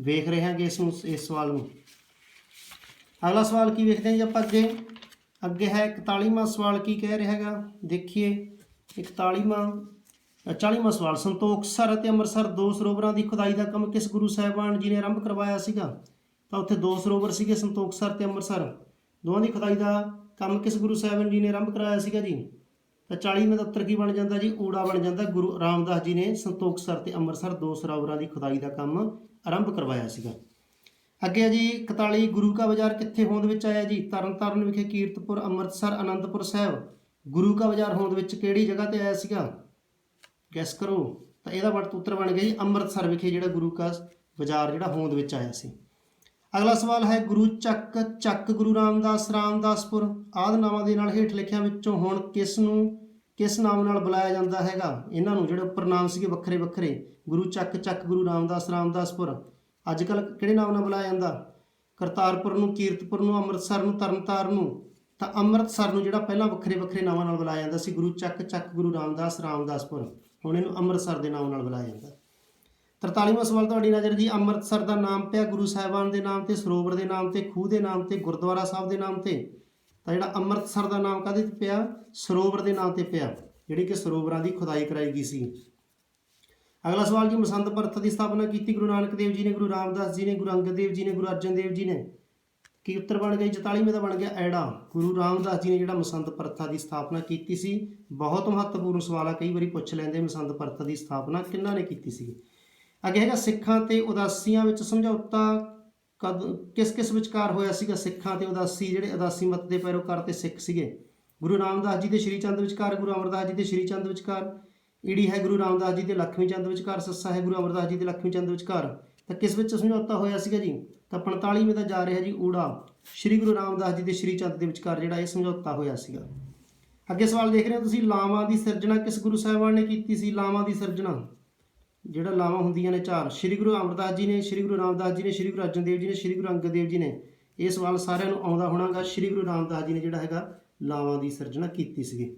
ਵੇਖ ਰਹੇ ਹਾਂਗੇ ਇਸ ਨੂੰ, ਇਸ ਸਵਾਲ ਨੂੰ। ਅਗਲਾ ਸਵਾਲ ਕੀ ਵੇਖਦੇ ਹਾਂ ਜੀ ਆਪਾਂ ਅੱਗੇ। ਅੱਗੇ ਹੈ 41ਵਾਂ ਸਵਾਲ ਕੀ ਕਹਿ ਰਿਹਾ ਹੈਗਾ? ਦੇਖੀਏ। 41ਵਾਂ 40ਵਾਂ ਸਵਾਲ ਸੰਤੋਖਸਰ ਅਤੇ ਅੰਮ੍ਰਿਤਸਰ ਦੋ ਸਰੋਵਰਾਂ ਦੀ ਖੁਦਾਈ ਦਾ ਕੰਮ ਕਿਸ ਗੁਰੂ ਸਾਹਿਬਾਨ ਜੀ ਨੇ ਆਰੰਭ ਕਰਵਾਇਆ ਸੀਗਾ? ਤਾਂ ਉੱਥੇ ਦੋ ਸਰੋਵਰ ਸੀਗੇ, ਸੰਤੋਖ ਸਰ ਤੇ ਅੰਮ੍ਰਿਤਸਰ। ਦੋਵਾਂ ਦੀ ਖੁਦਾਈ ਦਾ ਕੰਮ ਕਿਸ ਗੁਰੂ ਸਾਹਿਬਾਨ ਜੀ ਨੇ ਆਰੰਭ ਕਰਾਇਆ ਸੀਗਾ ਜੀ? ਤਾਂ 40ਵੇਂ ਦਾ ਉੱਤਰ ਕੀ ਬਣ ਜਾਂਦਾ ਜੀ? ਊੜਾ ਬਣ ਜਾਂਦਾ। ਗੁਰੂ ਰਾਮਦਾਸ ਜੀ ਨੇ ਸੰਤੋਖਸਰ ਤੇ ਅੰਮ੍ਰਿਤਸਰ ਦੋ ਸਰੋਵਰਾਂ ਦੀ ਖੁਦਾਈ ਦਾ ਕੰਮ ਆਰੰਭ ਕਰਵਾਇਆ ਸੀਗਾ। ਅੱਗੇ ਜੀ 41 ਗੁਰੂ ਕਾ ਬਾਜ਼ਾਰ ਕਿੱਥੇ ਹੋਂਦ ਵਿੱਚ ਆਇਆ ਜੀ? ਤਰਨਤਾਰਨ ਵਿਖੇ ਕੀਰਤਪੁਰ, ਅੰਮ੍ਰਿਤਸਰ, ਅਨੰਦਪੁਰ ਸਾਹਿਬ। ਗੁਰੂ ਕਾ ਬਾਜ਼ਾਰ ਹੋਂਦ ਵਿੱਚ ਕਿਹੜੀ ਜਗ੍ਹਾ ਤੇ ਆਇਆ ਸੀਗਾ? ਗੈਸ ਕਰੋ, ਤਾਂ ਇਹਦਾ ਵਰਤ ਉੱਤਰ ਬਣ ਗਿਆ ਜੀ, ਅੰਮ੍ਰਿਤਸਰ ਵਿਖੇ ਜਿਹੜਾ ਗੁਰੂ ਕਾ ਬਾਜ਼ਾਰ ਜਿਹੜਾ ਹੋਂਦ ਵਿੱਚ ਆਇਆ ਸੀ। ਅਗਲਾ ਸਵਾਲ ਹੈ, ਗੁਰੂ ਚੱਕ ਚੱਕ ਗੁਰੂ ਰਾਮਦਾਸ ਰਾਮਦਾਸਪੁਰ ਆਦਿ ਨਾਵਾਂ ਦੇ ਨਾਲ ਹੇਠ ਲਿਖਿਆਂ ਵਿੱਚੋਂ ਹੁਣ ਕਿਸ ਨੂੰ, ਕਿਸ ਨਾਮ ਨਾਲ ਬੁਲਾਇਆ ਜਾਂਦਾ ਹੈਗਾ? ਇਹਨਾਂ ਨੂੰ ਜਿਹੜੇ ਉੱਪਰ ਨਾਮ ਸੀਗੇ ਵੱਖਰੇ ਵੱਖਰੇ, ਗੁਰੂ ਚੱਕ ਚੱਕ ਗੁਰੂ ਰਾਮਦਾਸ ਰਾਮਦਾਸਪੁਰ। ਅੱਜ ਕੱਲ ਕਿਹੜੇ ਨਾਮ ਨਾਲ ਬੁਲਾਇਆ ਜਾਂਦਾ? ਕਰਤਾਰਪੁਰ ਨੂੰ, ਕੀਰਤਪੁਰ ਨੂੰ, ਅੰਮ੍ਰਿਤਸਰ ਨੂੰ ਤਰਨਤਾਰਨ ਨੂੰ। ਤਾਂ ਅੰਮ੍ਰਿਤਸਰ ਨੂੰ ਜਿਹੜਾ ਪਹਿਲਾਂ ਵੱਖਰੇ ਵੱਖਰੇ ਨਾਵਾਂ ਨਾਲ ਬੁਲਾਇਆ ਜਾਂਦਾ ਸੀ, ਗੁਰੂ ਚੱਕ ਚੱਕ ਗੁਰੂ ਰਾਮਦਾਸ ਰਾਮਦਾਸਪੁਰ। ਹੁਣ ਇਹਨੂੰ ਅੰਮ੍ਰਿਤਸਰ ਦੇ ਨਾਮ ਨਾਲ ਬੁਲਾਇਆ ਜਾਂਦਾ। 43ਵਾਂ ਸਵਾਲ ਤੁਹਾਡੀ ਨਜ਼ਰ ਜੀ ਅੰਮ੍ਰਿਤਸਰ ਦਾ ਨਾਮ ਪਿਆ ਗੁਰੂ ਸਾਹਿਬਾਨ ਦੇ ਨਾਮ ਤੇ, ਸਰੋਵਰ ਦੇ ਨਾਮ ਤੇ, ਖੂਹ ਦੇ ਨਾਮ ਤੇ, ਗੁਰਦੁਆਰਾ ਸਾਹਿਬ ਦੇ ਨਾਮ ਤੇ। ਤਾਂ ਜਿਹੜਾ ਅੰਮ੍ਰਿਤਸਰ ਦਾ ਨਾਮ ਕਾਹਦੇ ਤੇ ਪਿਆ? ਸਰੋਵਰ ਦੇ ਨਾਮ ਤੇ ਪਿਆ, ਜਿਹੜੀ ਕਿ ਸਰੋਵਰਾਂ ਦੀ ਖੁਦਾਈ ਕਰਾਈ ਗਈ ਸੀ। ਅਗਲਾ ਸਵਾਲ ਜੀ, ਮਸੰਦ ਪੰਥ ਦੀ ਸਥਾਪਨਾ ਕੀਤੀ ਗੁਰੂ ਨਾਨਕ ਦੇਵ ਜੀ ਨੇ, ਗੁਰੂ ਰਾਮਦਾਸ ਜੀ ਨੇ, ਗੁਰੂ ਅੰਗਦ ਦੇਵ ਜੀ ਨੇ, ਗੁਰੂ ਅਰਜਨ ਦੇਵ ਜੀ ਨੇ। ਕੀ ਉੱਤਰ ਬਣ ਗਿਆ 44ਵੇਂ ਦਾ ਬਣ ਗਿਆ ਐੜਾ। ਗੁਰੂ ਰਾਮਦਾਸ ਜੀ ਨੇ ਜਿਹੜਾ ਮਸੰਦ ਪ੍ਰਥਾ ਦੀ ਸਥਾਪਨਾ ਕੀਤੀ ਸੀ, ਬਹੁਤ ਮਹੱਤਵਪੂਰਨ ਸਵਾਲ ਆ, ਕਈ ਵਾਰੀ ਪੁੱਛ ਲੈਂਦੇ ਮਸੰਦ ਪ੍ਰਥਾ ਦੀ ਸਥਾਪਨਾ ਕਿੰਨਾਂ ਨੇ ਕੀਤੀ ਸੀ ਅੱਗੇ ਹੈਗਾ ਸਿੱਖਾਂ ਤੇ ਉਦਾਸੀਆਂ ਵਿੱਚ ਸਮਝੌਤਾ ਕਦ, ਕਿਸ ਕਿਸ ਵਿਚਕਾਰ ਹੋਇਆ ਸੀਗਾ? ਸਿੱਖਾਂ ਤੇ ਉਦਾਸੀ, ਜਿਹੜੇ ਉਦਾਸੀ ਮਤ ਦੇ ਪੈਰੋਕਾਰ ਤੇ ਸਿੱਖ ਸੀਗੇ। ਗੁਰੂ ਰਾਮਦਾਸ ਜੀ ਦੇ ਸ਼੍ਰੀ ਚੰਦ ਵਿਚਕਾਰ, ਗੁਰੂ ਅਮਰਦਾਸ ਜੀ ਦੇ ਸ਼੍ਰੀ ਚੰਦ ਵਿਚਕਾਰ, ਈੜੀ ਹੈ ਗੁਰੂ ਰਾਮਦਾਸ ਜੀ ਦੇ ਲਖਮੀ ਚੰਦ ਵਿਚਕਾਰ, ਸੱਸਾ ਹੈ ਗੁਰੂ ਅਮਰਦਾਸ ਜੀ ਦੇ ਲਖਮੀ ਚੰਦ ਵਿਚਕਾਰ। ਤਾਂ ਕਿਸ ਵਿੱਚ ਸਮਝੌਤਾ ਹੋਇਆ ਸੀਗਾ ਜੀ? ਤਾਂ 45ਵੇਂ ਦਾ ਜਾ ਰਿਹਾ ਜੀ ਊੜਾ। ਸ਼੍ਰੀ ਗੁਰੂ ਰਾਮਦਾਸ ਜੀ ਤੇ ਸ਼੍ਰੀ ਚੰਦ ਦੇ ਵਿਚਕਾਰ ਜਿਹੜਾ ਇਹ ਸਮਝੌਤਾ ਹੋਇਆ ਸੀਗਾ। ਅੱਗੇ ਸਵਾਲ ਦੇਖ ਰਹੇ ਹੋ ਤੁਸੀਂ, ਲਾਵਾਂ ਦੀ ਸਿਰਜਣਾ ਕਿਸ ਗੁਰੂ ਸਾਹਿਬਾਨ ਨੇ ਕੀਤੀ ਸੀ, ਲਾਵਾਂ ਦੀ ਸਿਰਜਣਾ? ਜਿਹੜਾ ਲਾਵਾਂ ਹੁੰਦੀਆਂ ਨੇ ਚਾਰ, ਸ਼੍ਰੀ ਗੁਰੂ ਅਮਰਦਾਸ ਜੀ ਨੇ, ਸ਼੍ਰੀ ਗੁਰੂ ਰਾਮਦਾਸ ਜੀ ਨੇ, ਸ਼੍ਰੀ ਗੁਰੂ ਅਰਜਨ ਦੇਵ ਜੀ ਨੇ, ਸ਼੍ਰੀ ਗੁਰੂ ਅੰਗਦ ਦੇਵ ਜੀ ਨੇ। ਇਹ ਸਵਾਲ ਸਾਰਿਆਂ ਨੂੰ ਆਉਂਦਾ ਹੋਣਾਗਾ, ਸ਼੍ਰੀ ਗੁਰੂ ਰਾਮਦਾਸ ਜੀ ਨੇ ਜਿਹੜਾ ਹੈਗਾ ਲਾਵਾਂ ਦੀ ਸਿਰਜਣਾ ਕੀਤੀ ਸੀਗੀ।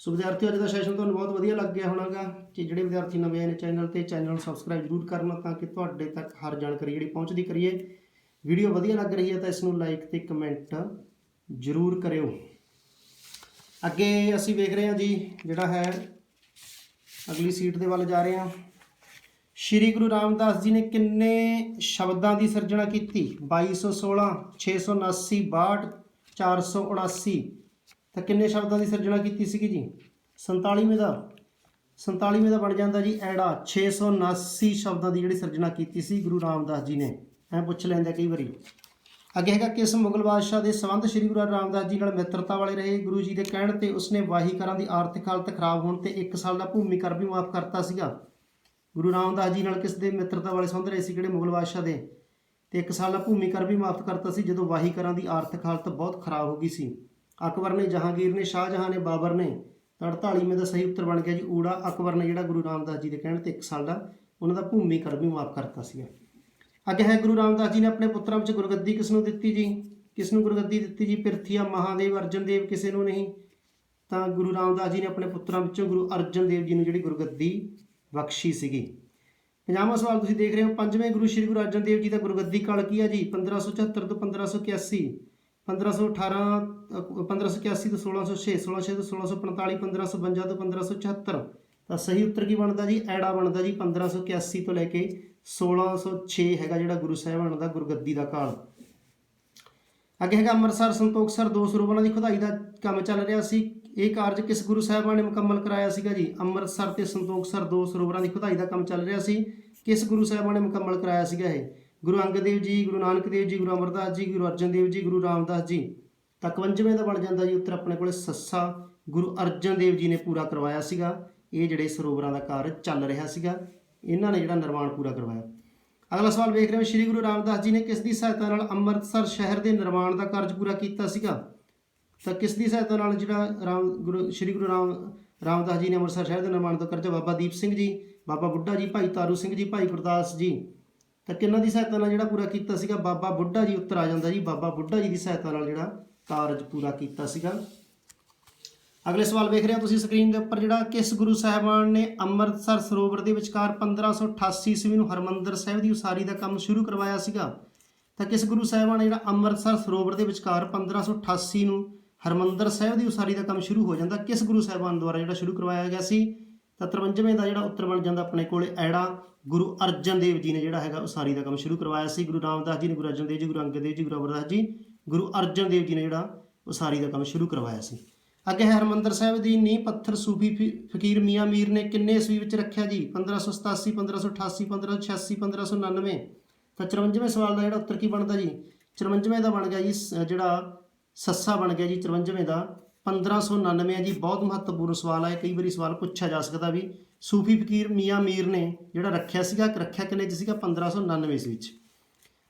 ਸੋ ਵਿਦਿਆਰਥੀਓ ਅੱਜ ਦਾ ਸੈਸ਼ਨ ਤੁਹਾਨੂੰ ਬਹੁਤ ਵਧੀਆ ਲੱਗ ਗਿਆ ਹੋਣਾਗਾ। ਕਿ ਜਿਹੜੇ ਵਿਦਿਆਰਥੀ ਨਵੇਂ ਆਏ ਨੇ ਚੈਨਲ ਤੇ ਚੈਨਲ ਨੂੰ ਸਬਸਕ੍ਰਾਈਬ ਜ਼ਰੂਰ ਕਰਨਾ ਤਾਂ ਕਿ ਤੁਹਾਡੇ ਤੱਕ ਹਰ ਜਾਣਕਾਰੀ ਜਿਹੜੀ ਪਹੁੰਚਦੀ ਕਰੀਏ। ਵੀਡੀਓ ਵਧੀਆ ਲੱਗ ਰਹੀ ਹੈ ਤਾਂ ਇਸ ਨੂੰ ਲਾਈਕ ਤੇ ਕਮੈਂਟ ਜ਼ਰੂਰ ਕਰਿਓ। ਅੱਗੇ ਅਸੀਂ ਵੇਖ ਰਹੇ ਹਾਂ ਜੀ, ਜਿਹੜਾ ਹੈ, ਅਗਲੀ ਸੀਟ ਦੇ ਵੱਲ ਜਾ ਰਹੇ ਹਾਂ। ਸ਼੍ਰੀ ਗੁਰੂ ਰਾਮਦਾਸ ਜੀ ਨੇ ਕਿੰਨੇ ਸ਼ਬਦਾਂ ਦੀ ਸਿਰਜਣਾ ਕੀਤੀ? 2216 679 62 479 ਤਾਂ ਕਿੰਨੇ ਸ਼ਬਦਾਂ ਦੀ ਸਿਰਜਣਾ ਕੀਤੀ ਸੀਗੀ ਜੀ? 47ਵੇਂ ਦਾ। 47ਵੇਂ ਦਾ ਬਣ ਜਾਂਦਾ ਜੀ ਐੜਾ। 679 ਸ਼ਬਦਾਂ ਦੀ ਜਿਹੜੀ ਸਿਰਜਣਾ ਕੀਤੀ ਸੀ ਗੁਰੂ ਰਾਮਦਾਸ ਜੀ ਨੇ। ਐ ਪੁੱਛ ਲੈਂਦੇ ਕਈ ਵਾਰੀ। ਅੱਗੇ ਹੈਗਾ, ਕਿਸ ਮੁਗਲ ਬਾਦਸ਼ਾਹ ਦੇ ਸੰਬੰਧ ਸ੍ਰੀ ਗੁਰੂ ਰਾਮਦਾਸ ਜੀ ਨਾਲ ਮਿੱਤਰਤਾ ਵਾਲੇ ਰਹੇ? ਗੁਰੂ ਜੀ ਦੇ ਕਹਿਣ ਤੇ ਉਸਨੇ ਵਾਹੀਕਰਾਂ ਦੀ ਆਰਥਿਕ ਹਾਲਤ ਖਰਾਬ ਹੋਣ ਤੇ 1 ਸਾਲ ਦਾ ਭੂਮੀ ਕਰ ਵੀ ਮਾਫ ਕਰਤਾ ਸੀਗਾ। ਗੁਰੂ ਰਾਮਦਾਸ ਜੀ ਨਾਲ ਕਿਸ ਦੇ ਮਿੱਤਰਤਾ ਵਾਲੇ ਸੰਬੰਧ ਰਹੇ ਸੀ? ਕਿਹੜੇ ਮੁਗਲ ਬਾਦਸ਼ਾਹ ਦੇ? ਤੇ 1 ਸਾਲ ਦਾ ਭੂਮੀ ਕਰ ਵੀ ਮਾਫ ਕਰਤਾ ਸੀ ਜਦੋਂ ਵਾਹੀਕਰਾਂ ਦੀ ਆਰਥਿਕ ਹਾਲਤ ਬਹੁਤ ਖਰਾਬ ਹੋ ਗਈ ਸੀ। ਅਕਬਰ ਨੇ, ਜਹਾਂਗੀਰ ਨੇ, ਸ਼ਾਹਜਹਾਂ ਨੇ, ਬਾਬਰ ਨੇ ਤਾਂ 48ਵੇਂ ਦਾ ਸਹੀ ਉੱਤਰ ਬਣ ਗਿਆ ਜੀ। ਊੜਾ ਅਕਬਰ ਨੇ ਜਿਹੜਾ ਗੁਰੂ ਰਾਮਦਾਸ ਜੀ ਦੇ ਕਹਿਣ ਤੇ 1 ਸਾਲ ਦਾ ਉਹਨਾਂ ਦਾ ਭੂਮੀ ਕਰ ਵੀ ਮਾਫ ਕਰਤਾ ਸੀਗਾ। ਅੱਗੇ ਹੈ, ਗੁਰੂ ਰਾਮਦਾਸ ਜੀ ਨੇ ਆਪਣੇ ਪੁੱਤਰਾਂ ਵਿੱਚ ਗੁਰਗੱਦੀ ਕਿਸ ਨੂੰ ਦਿੱਤੀ ਜੀ? ਕਿਸ ਨੂੰ ਗੁਰਗੱਦੀ ਦਿੱਤੀ ਜੀ? ਪਿਰਥੀਆ, ਮਹਾਦੇਵ ਅਰਜਨ ਦੇਵ ਕਿਸੇ ਨੂੰ ਨਹੀਂ? ਤਾਂ ਗੁਰੂ ਰਾਮਦਾਸ ਜੀ ਨੇ ਆਪਣੇ ਪੁੱਤਰਾਂ ਵਿੱਚੋਂ ਗੁਰੂ ਅਰਜਨ ਦੇਵ ਜੀ ਨੂੰ ਜਿਹੜੀ ਗੁਰਗੱਦੀ ਬਖਸ਼ੀ ਸੀਗੀ। ਪੰਜਾਬਾ ਸਵਾਲ ਤੁਸੀਂ ਦੇਖ ਰਹੇ ਹੋ। ਪੰਜਵੇਂ ਗੁਰੂ ਸ੍ਰੀ ਗੁਰੂ ਅਰਜਨ ਦੇਵ ਜੀ ਦਾ ਗੁਰਗੱਦੀ ਕਾਲ ਕੀ ਹੈ ਜੀ? 1574 ਤੋਂ 1581 1518 ਅ, 1581 ਤੋਂ 1606 1606 ਤੋਂ 1645 1552 ਤੋਂ 1574 ਤਾਂ ਸਹੀ ਉੱਤਰ ਕੀ ਬਣਦਾ ਜੀ? ਐੜਾ ਬਣਦਾ ਜੀ 1581 ਤੋਂ ਲੈ ਕੇ 1606 ਹੈਗਾ ਜਿਹੜਾ ਗੁਰੂ ਸਾਹਿਬਾਨ ਦਾ ਗੁਰਗੱਦੀ ਦਾ ਕਾਲ। ਅੱਗੇ ਹੈਗਾ ਅੰਮ੍ਰਿਤਸਰ ਸੰਤੋਖਸਰ ਦੋ ਸਰੋਵਰਾਂ ਦੀ ਖੁਦਾਈ ਦਾ ਕੰਮ ਚੱਲ ਰਿਹਾ ਸੀ। ਇਹ ਕਾਰਜ ਕਿਸ ਗੁਰੂ ਸਾਹਿਬਾਨ ਨੇ ਮੁਕੰਮਲ ਕਰਾਇਆ ਸੀਗਾ ਜੀ? ਅੰਮ੍ਰਿਤਸਰ ਤੇ ਸੰਤੋਖਸਰ ਦੋ ਸਰੋਵਰਾਂ ਦੀ ਖੁਦਾਈ ਦਾ ਕੰਮ ਚੱਲ ਰਿਹਾ ਸੀ। ਕਿਸ ਗੁਰੂ ਸਾਹਿਬਾਨ ਨੇ ਮੁਕੰਮਲ ਕਰਾਇਆ ਸੀਗਾ ਇਹ? ਗੁਰੂ ਅੰਗਦ ਦੇਵ ਜੀ, ਗੁਰੂ ਨਾਨਕ ਦੇਵ ਜੀ, ਗੁਰੂ ਅਮਰਦਾਸ ਜੀ, ਗੁਰੂ ਅਰਜਨ ਦੇਵ ਜੀ, ਗੁਰੂ ਰਾਮਦਾਸ ਜੀ। ਤਾਂ 51ਵੇਂ ਦਾ ਬਣ ਜਾਂਦਾ ਜੀ ਉੱਤਰ ਆਪਣੇ ਕੋਲ ਸੱਸਾ। ਗੁਰੂ ਅਰਜਨ ਦੇਵ ਜੀ ਨੇ ਪੂਰਾ ਕਰਵਾਇਆ ਸੀਗਾ। ਇਹ ਜਿਹੜੇ ਸਰੋਵਰਾਂ ਦਾ ਕਾਰਜ ਚੱਲ ਰਿਹਾ ਸੀਗਾ, ਇਹਨਾਂ ਨੇ ਜਿਹੜਾ ਨਿਰਮਾਣ ਪੂਰਾ ਕਰਵਾਇਆ। ਅਗਲਾ ਸਵਾਲ ਵੇਖ ਰਹੇ ਹਾਂ। ਸ਼੍ਰੀ ਗੁਰੂ ਰਾਮਦਾਸ ਜੀ ਨੇ ਕਿਸ ਦੀ ਸਹਾਇਤਾ ਨਾਲ ਅੰਮ੍ਰਿਤਸਰ ਸ਼ਹਿਰ ਦੇ ਨਿਰਮਾਣ ਦਾ ਕਾਰਜ ਪੂਰਾ ਕੀਤਾ ਸੀਗਾ? ਤਾਂ ਕਿਸ ਦੀ ਸਹਾਇਤਾ ਨਾਲ ਜਿਹੜਾ ਰਾਮ, ਗੁਰੂ, ਸ਼੍ਰੀ ਗੁਰੂ ਰਾਮ, ਰਾਮਦਾਸ ਜੀ ਨੇ ਅੰਮ੍ਰਿਤਸਰ ਸ਼ਹਿਰ ਦੇ ਨਿਰਮਾਣ ਦਾ ਕਰਜ਼ਾ ਬਾਬਾ ਦੀਪ ਸਿੰਘ ਜੀ, ਬਾਬਾ ਬੁੱਢਾ ਜੀ, ਭਾਈ ਤਾਰੂ ਸਿੰਘ ਜੀ, ਭਾਈ ਗੁਰਦਾਸ ਜੀ ਤਾਂ ਕਿਹਨਾਂ ਦੀ ਸਹਾਇਤਾ ਨਾਲ ਜਿਹੜਾ ਪੂਰਾ ਕੀਤਾ ਸੀਗਾ? ਬਾਬਾ ਬੁੱਢਾ ਜੀ ਉੱਤਰ ਆ ਜਾਂਦਾ ਜੀ। ਬਾਬਾ ਬੁੱਢਾ ਜੀ ਦੀ ਸਹਾਇਤਾ ਨਾਲ ਜਿਹੜਾ ਕਾਰਜ ਪੂਰਾ ਕੀਤਾ ਸੀਗਾ। ਅਗਲੇ ਸਵਾਲ ਵੇਖ ਰਹੇ ਹੋ ਤੁਸੀਂ ਸਕਰੀਨ ਦੇ ਉੱਪਰ ਜਿਹੜਾ ਕਿਸ ਗੁਰੂ ਸਾਹਿਬਾਨ ਨੇ ਅੰਮ੍ਰਿਤਸਰ ਸਰੋਵਰ ਦੇ ਵਿਚਕਾਰ 1588 ਈਸਵੀ ਨੂੰ ਹਰਮੰਦਰ ਸਾਹਿਬ ਦੀ ਉਸਾਰੀ ਦਾ ਕੰਮ ਸ਼ੁਰੂ ਕਰਵਾਇਆ ਸੀਗਾ? ਤਾਂ ਕਿਸ ਗੁਰੂ ਸਾਹਿਬਾਨ ਨੇ ਜਿਹੜਾ ਅੰਮ੍ਰਿਤਸਰ ਸਰੋਵਰ ਦੇ ਵਿਚਕਾਰ 1588 ਨੂੰ ਹਰਮੰਦਰ ਸਾਹਿਬ ਦੀ ਉਸਾਰੀ ਦਾ ਕੰਮ ਸ਼ੁਰੂ ਹੋ ਜਾਂਦਾ, ਕਿਸ ਗੁਰੂ ਸਾਹਿਬਾਨ ਦੁਆਰਾ ਜਿਹੜਾ ਸ਼ੁਰੂ ਕਰਵਾਇਆ ਗਿਆ ਸੀ? ਤਾਂ 53ਵੇਂ ਦਾ ਜਿਹੜਾ ਉੱਤਰ ਬਣ ਜਾਂਦਾ ਆਪਣੇ ਕੋਲੇ, ਐੜਾ ਗੁਰੂ ਅਰਜਨ ਦੇਵ ਜੀ ਨੇ ਜਿਹੜਾ ਹੈਗਾ ਉਸਾਰੀ ਦਾ ਕੰਮ ਸ਼ੁਰੂ ਕਰਵਾਇਆ ਸੀ। ਗੁਰੂ ਰਾਮਦਾਸ ਜੀ ਨੇ, ਗੁਰੂ ਅਰਜਨ ਦੇਵ ਜੀ, ਗੁਰੂ ਅੰਗਦ ਦੇਵ ਜੀ, ਗੁਰੂ ਅਮਰਦਾਸ ਜੀ, ਗੁਰੂ ਅਰਜਨ ਦੇਵ ਜੀ ਨੇ ਜਿਹੜਾ ਉਸਾਰੀ ਦਾ ਕੰਮ ਸ਼ੁਰੂ ਕਰਵਾਇਆ ਸੀ। ਅੱਗੇ ਹੈ ਹਰਮੰਦਰ ਸਾਹਿਬ ਦੀ ਨੀਂਹ ਪੱਥਰ ਸੂਫੀ ਫੀ- ਫਕੀਰ ਮੀਆਂ ਮੀਰ ਨੇ ਕਿੰਨੇ ਈਸਵੀ ਵਿੱਚ ਰੱਖਿਆ ਜੀ? 1587 1588 1586 1599 ਤਾਂ 54ਵੇਂ ਸਵਾਲ ਦਾ ਜਿਹੜਾ ਉੱਤਰ ਕੀ ਬਣਦਾ ਜੀ? 54ਵੇਂ ਦਾ ਬਣ ਗਿਆ ਜੀ, ਸ- ਜਿਹੜਾ ਸੱਸਾ ਬਣ ਗਿਆ ਜੀ 54ਵੇਂ ਦਾ। 1599 ਹੈ ਜੀ, ਬਹੁਤ ਮਹੱਤਵਪੂਰਨ ਸਵਾਲ ਹੈ ਕਈ ਵਾਰੀ ਸਵਾਲ ਪੁੱਛਿਆ ਜਾ ਸਕਦਾ ਵੀ ਸੂਫੀ ਫਕੀਰ ਮੀਆਂ ਮੀਰ ਨੇ ਜਿਹੜਾ ਰੱਖਿਆ ਸੀਗਾ ਰੱਖਿਆ ਕਿੰਨੇ ਚ ਸੀਗਾ? 1599 ਈਸਵੀ ਵਿੱਚ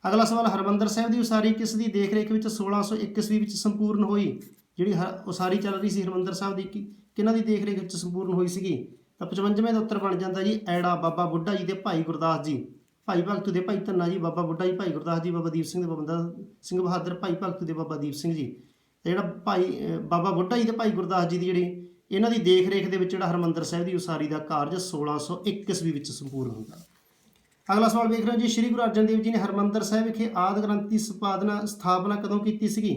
ਅਗਲਾ ਸਵਾਲ, ਹਰਮੰਦਰ ਸਾਹਿਬ ਦੀ ਉਸਾਰੀ ਕਿਸ ਦੀ ਦੇਖਰੇਖ ਵਿੱਚ 1601 ਈਸਵੀ ਵਿੱਚ ਸੰਪੂਰਨ ਹੋਈ? ਜਿਹੜੀ ਹਰ- ਉਸਾਰੀ ਚੱਲ ਰਹੀ ਸੀ ਹਰਮੰਦਰ ਸਾਹਿਬ ਦੀ, ਕਿ- ਕਿਹਨਾਂ ਦੀ ਦੇਖਰੇਖ ਵਿੱਚ ਸੰਪੂਰਨ ਹੋਈ ਸੀਗੀ? ਤਾਂ 55ਵੇਂ ਦਾ ਉੱਤਰ ਬਣ ਜਾਂਦਾ ਜੀ, ਐੜਾ ਬਾਬਾ ਬੁੱਢਾ ਜੀ ਦੇ ਭਾਈ ਗੁਰਦਾਸ ਜੀ। ਭਾਈ ਭਗਤੂ ਦੇ ਭਾਈ ਧੰਨਾ ਜੀ, ਬਾਬਾ ਬੁੱਢਾ ਜੀ, ਭਾਈ ਗੁਰਦਾਸ ਜੀ, ਬਾਬਾ ਦੀਪ ਸਿੰਘ ਦੇ ਬਾਬਾ ਸਿੰਘ ਬਹਾਦਰ, ਭਾਈ ਭਗਤੂ ਦੇ ਬਾਬਾ ਦੀਪ ਸਿੰਘ ਜੀ। ਤੇ ਜਿਹੜਾ ਭਾਈ ਬਾਬਾ ਬੁੱਢਾ ਜੀ ਤੇ ਭਾਈ ਗੁਰਦਾਸ ਜੀ ਦੀ ਜਿਹੜੀ ਇਹਨਾਂ ਦੀ ਦੇਖ ਰੇਖ ਦੇ ਵਿੱਚ ਜਿਹੜਾ ਹਰਮੰਦਰ ਸਾਹਿਬ ਦੀ ਉਸਾਰੀ ਦਾ ਕਾਰਜ 1601 ਈਸਵੀ ਵਿੱਚ ਸੰਪੂਰਨ ਹੁੰਦਾ। ਅਗਲਾ ਸਵਾਲ ਵੇਖ ਰਹੇ ਹੋ ਜੀ, ਸ਼੍ਰੀ ਗੁਰੂ ਅਰਜਨ ਦੇਵ ਜੀ ਨੇ ਹਰਮੰਦਰ ਸਾਹਿਬ ਵਿਖੇ ਆਦਿ ਗ੍ਰੰਥ ਦੀ ਸੰਪਾਦਨਾ ਸਥਾਪਨਾ ਕਦੋਂ ਕੀਤੀ ਸੀਗੀ?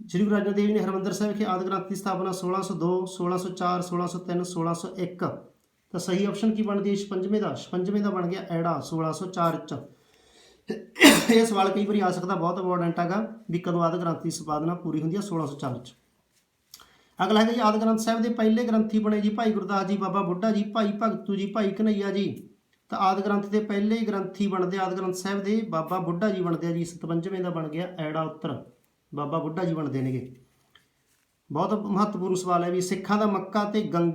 ਸ਼੍ਰੀ ਗੁਰੂ ਅਰਜਨ ਦੇਵ ਜੀ ਨੇ ਹਰਮੰਦਰ ਸਾਹਿਬ ਵਿਖੇ ਆਦਿ ਗ੍ਰੰਥ ਦੀ ਸਥਾਪਨਾ 1602 1604 1603 1601 ਤਾਂ ਸਹੀ ਆਪਸ਼ਨ ਕੀ ਬਣਦੀ ਹੈ? 56ਵੇਂ ਦਾ 56ਵੇਂ ਦਾ ਬਣ ਗਿਆ ਐੜਾ 1604 ਚ। ਇਹ ਸਵਾਲ ਕਈ ਵਾਰੀ ਆ ਸਕਦਾ, ਬਹੁਤ ਇੰਪੋਰਟੈਂਟ ਹੈਗਾ ਵੀ ਕਦੋਂ ਆਦਿ ਗ੍ਰੰਥ ਦੀ ਸੰਪਾਦਨਾ ਪੂਰੀ ਹੁੰਦੀ ਹੈ 1604 ਚ। ਅਗਲਾ ਹੈਗਾ ਜੀ, ਆਦਿ ਗ੍ਰੰਥ ਸਾਹਿਬ ਦੇ ਪਹਿਲੇ ਗ੍ਰੰਥੀ ਬਣੇ ਜੀ, ਭਾਈ ਗੁਰਦਾਸ ਜੀ, ਬਾਬਾ ਬੁੱਢਾ ਜੀ, ਭਾਈ ਭਗਤੂ ਜੀ, ਭਾਈ ਕਨਈਆ ਜੀ। ਤਾਂ ਆਦਿ ਗ੍ਰੰਥ ਦੇ ਪਹਿਲੇ ਗ੍ਰੰਥੀ ਬਣਦੇ ਆਦਿ ਗ੍ਰੰਥ ਸਾਹਿਬ ਦੇ ਬਾਬਾ ਬੁੱਢਾ ਜੀ ਬਣਦੇ ਆ ਜੀ 57ਵੇਂ ਦਾ ਬਣ ਗਿਆ, ਐੜਾ ਉੱਤਰ। ਬਾਬਾ ਬੁੱਢਾ ਜੀ ਬਣਦੇ ਨੇਗੇ। ਬਹੁਤ ਮਹੱਤਵਪੂਰਨ ਸਵਾਲ ਹੈ ਵੀ ਸਿੱਖਾਂ ਦਾ ਮੱਕਾ ਤੇ ਗੰਗਾ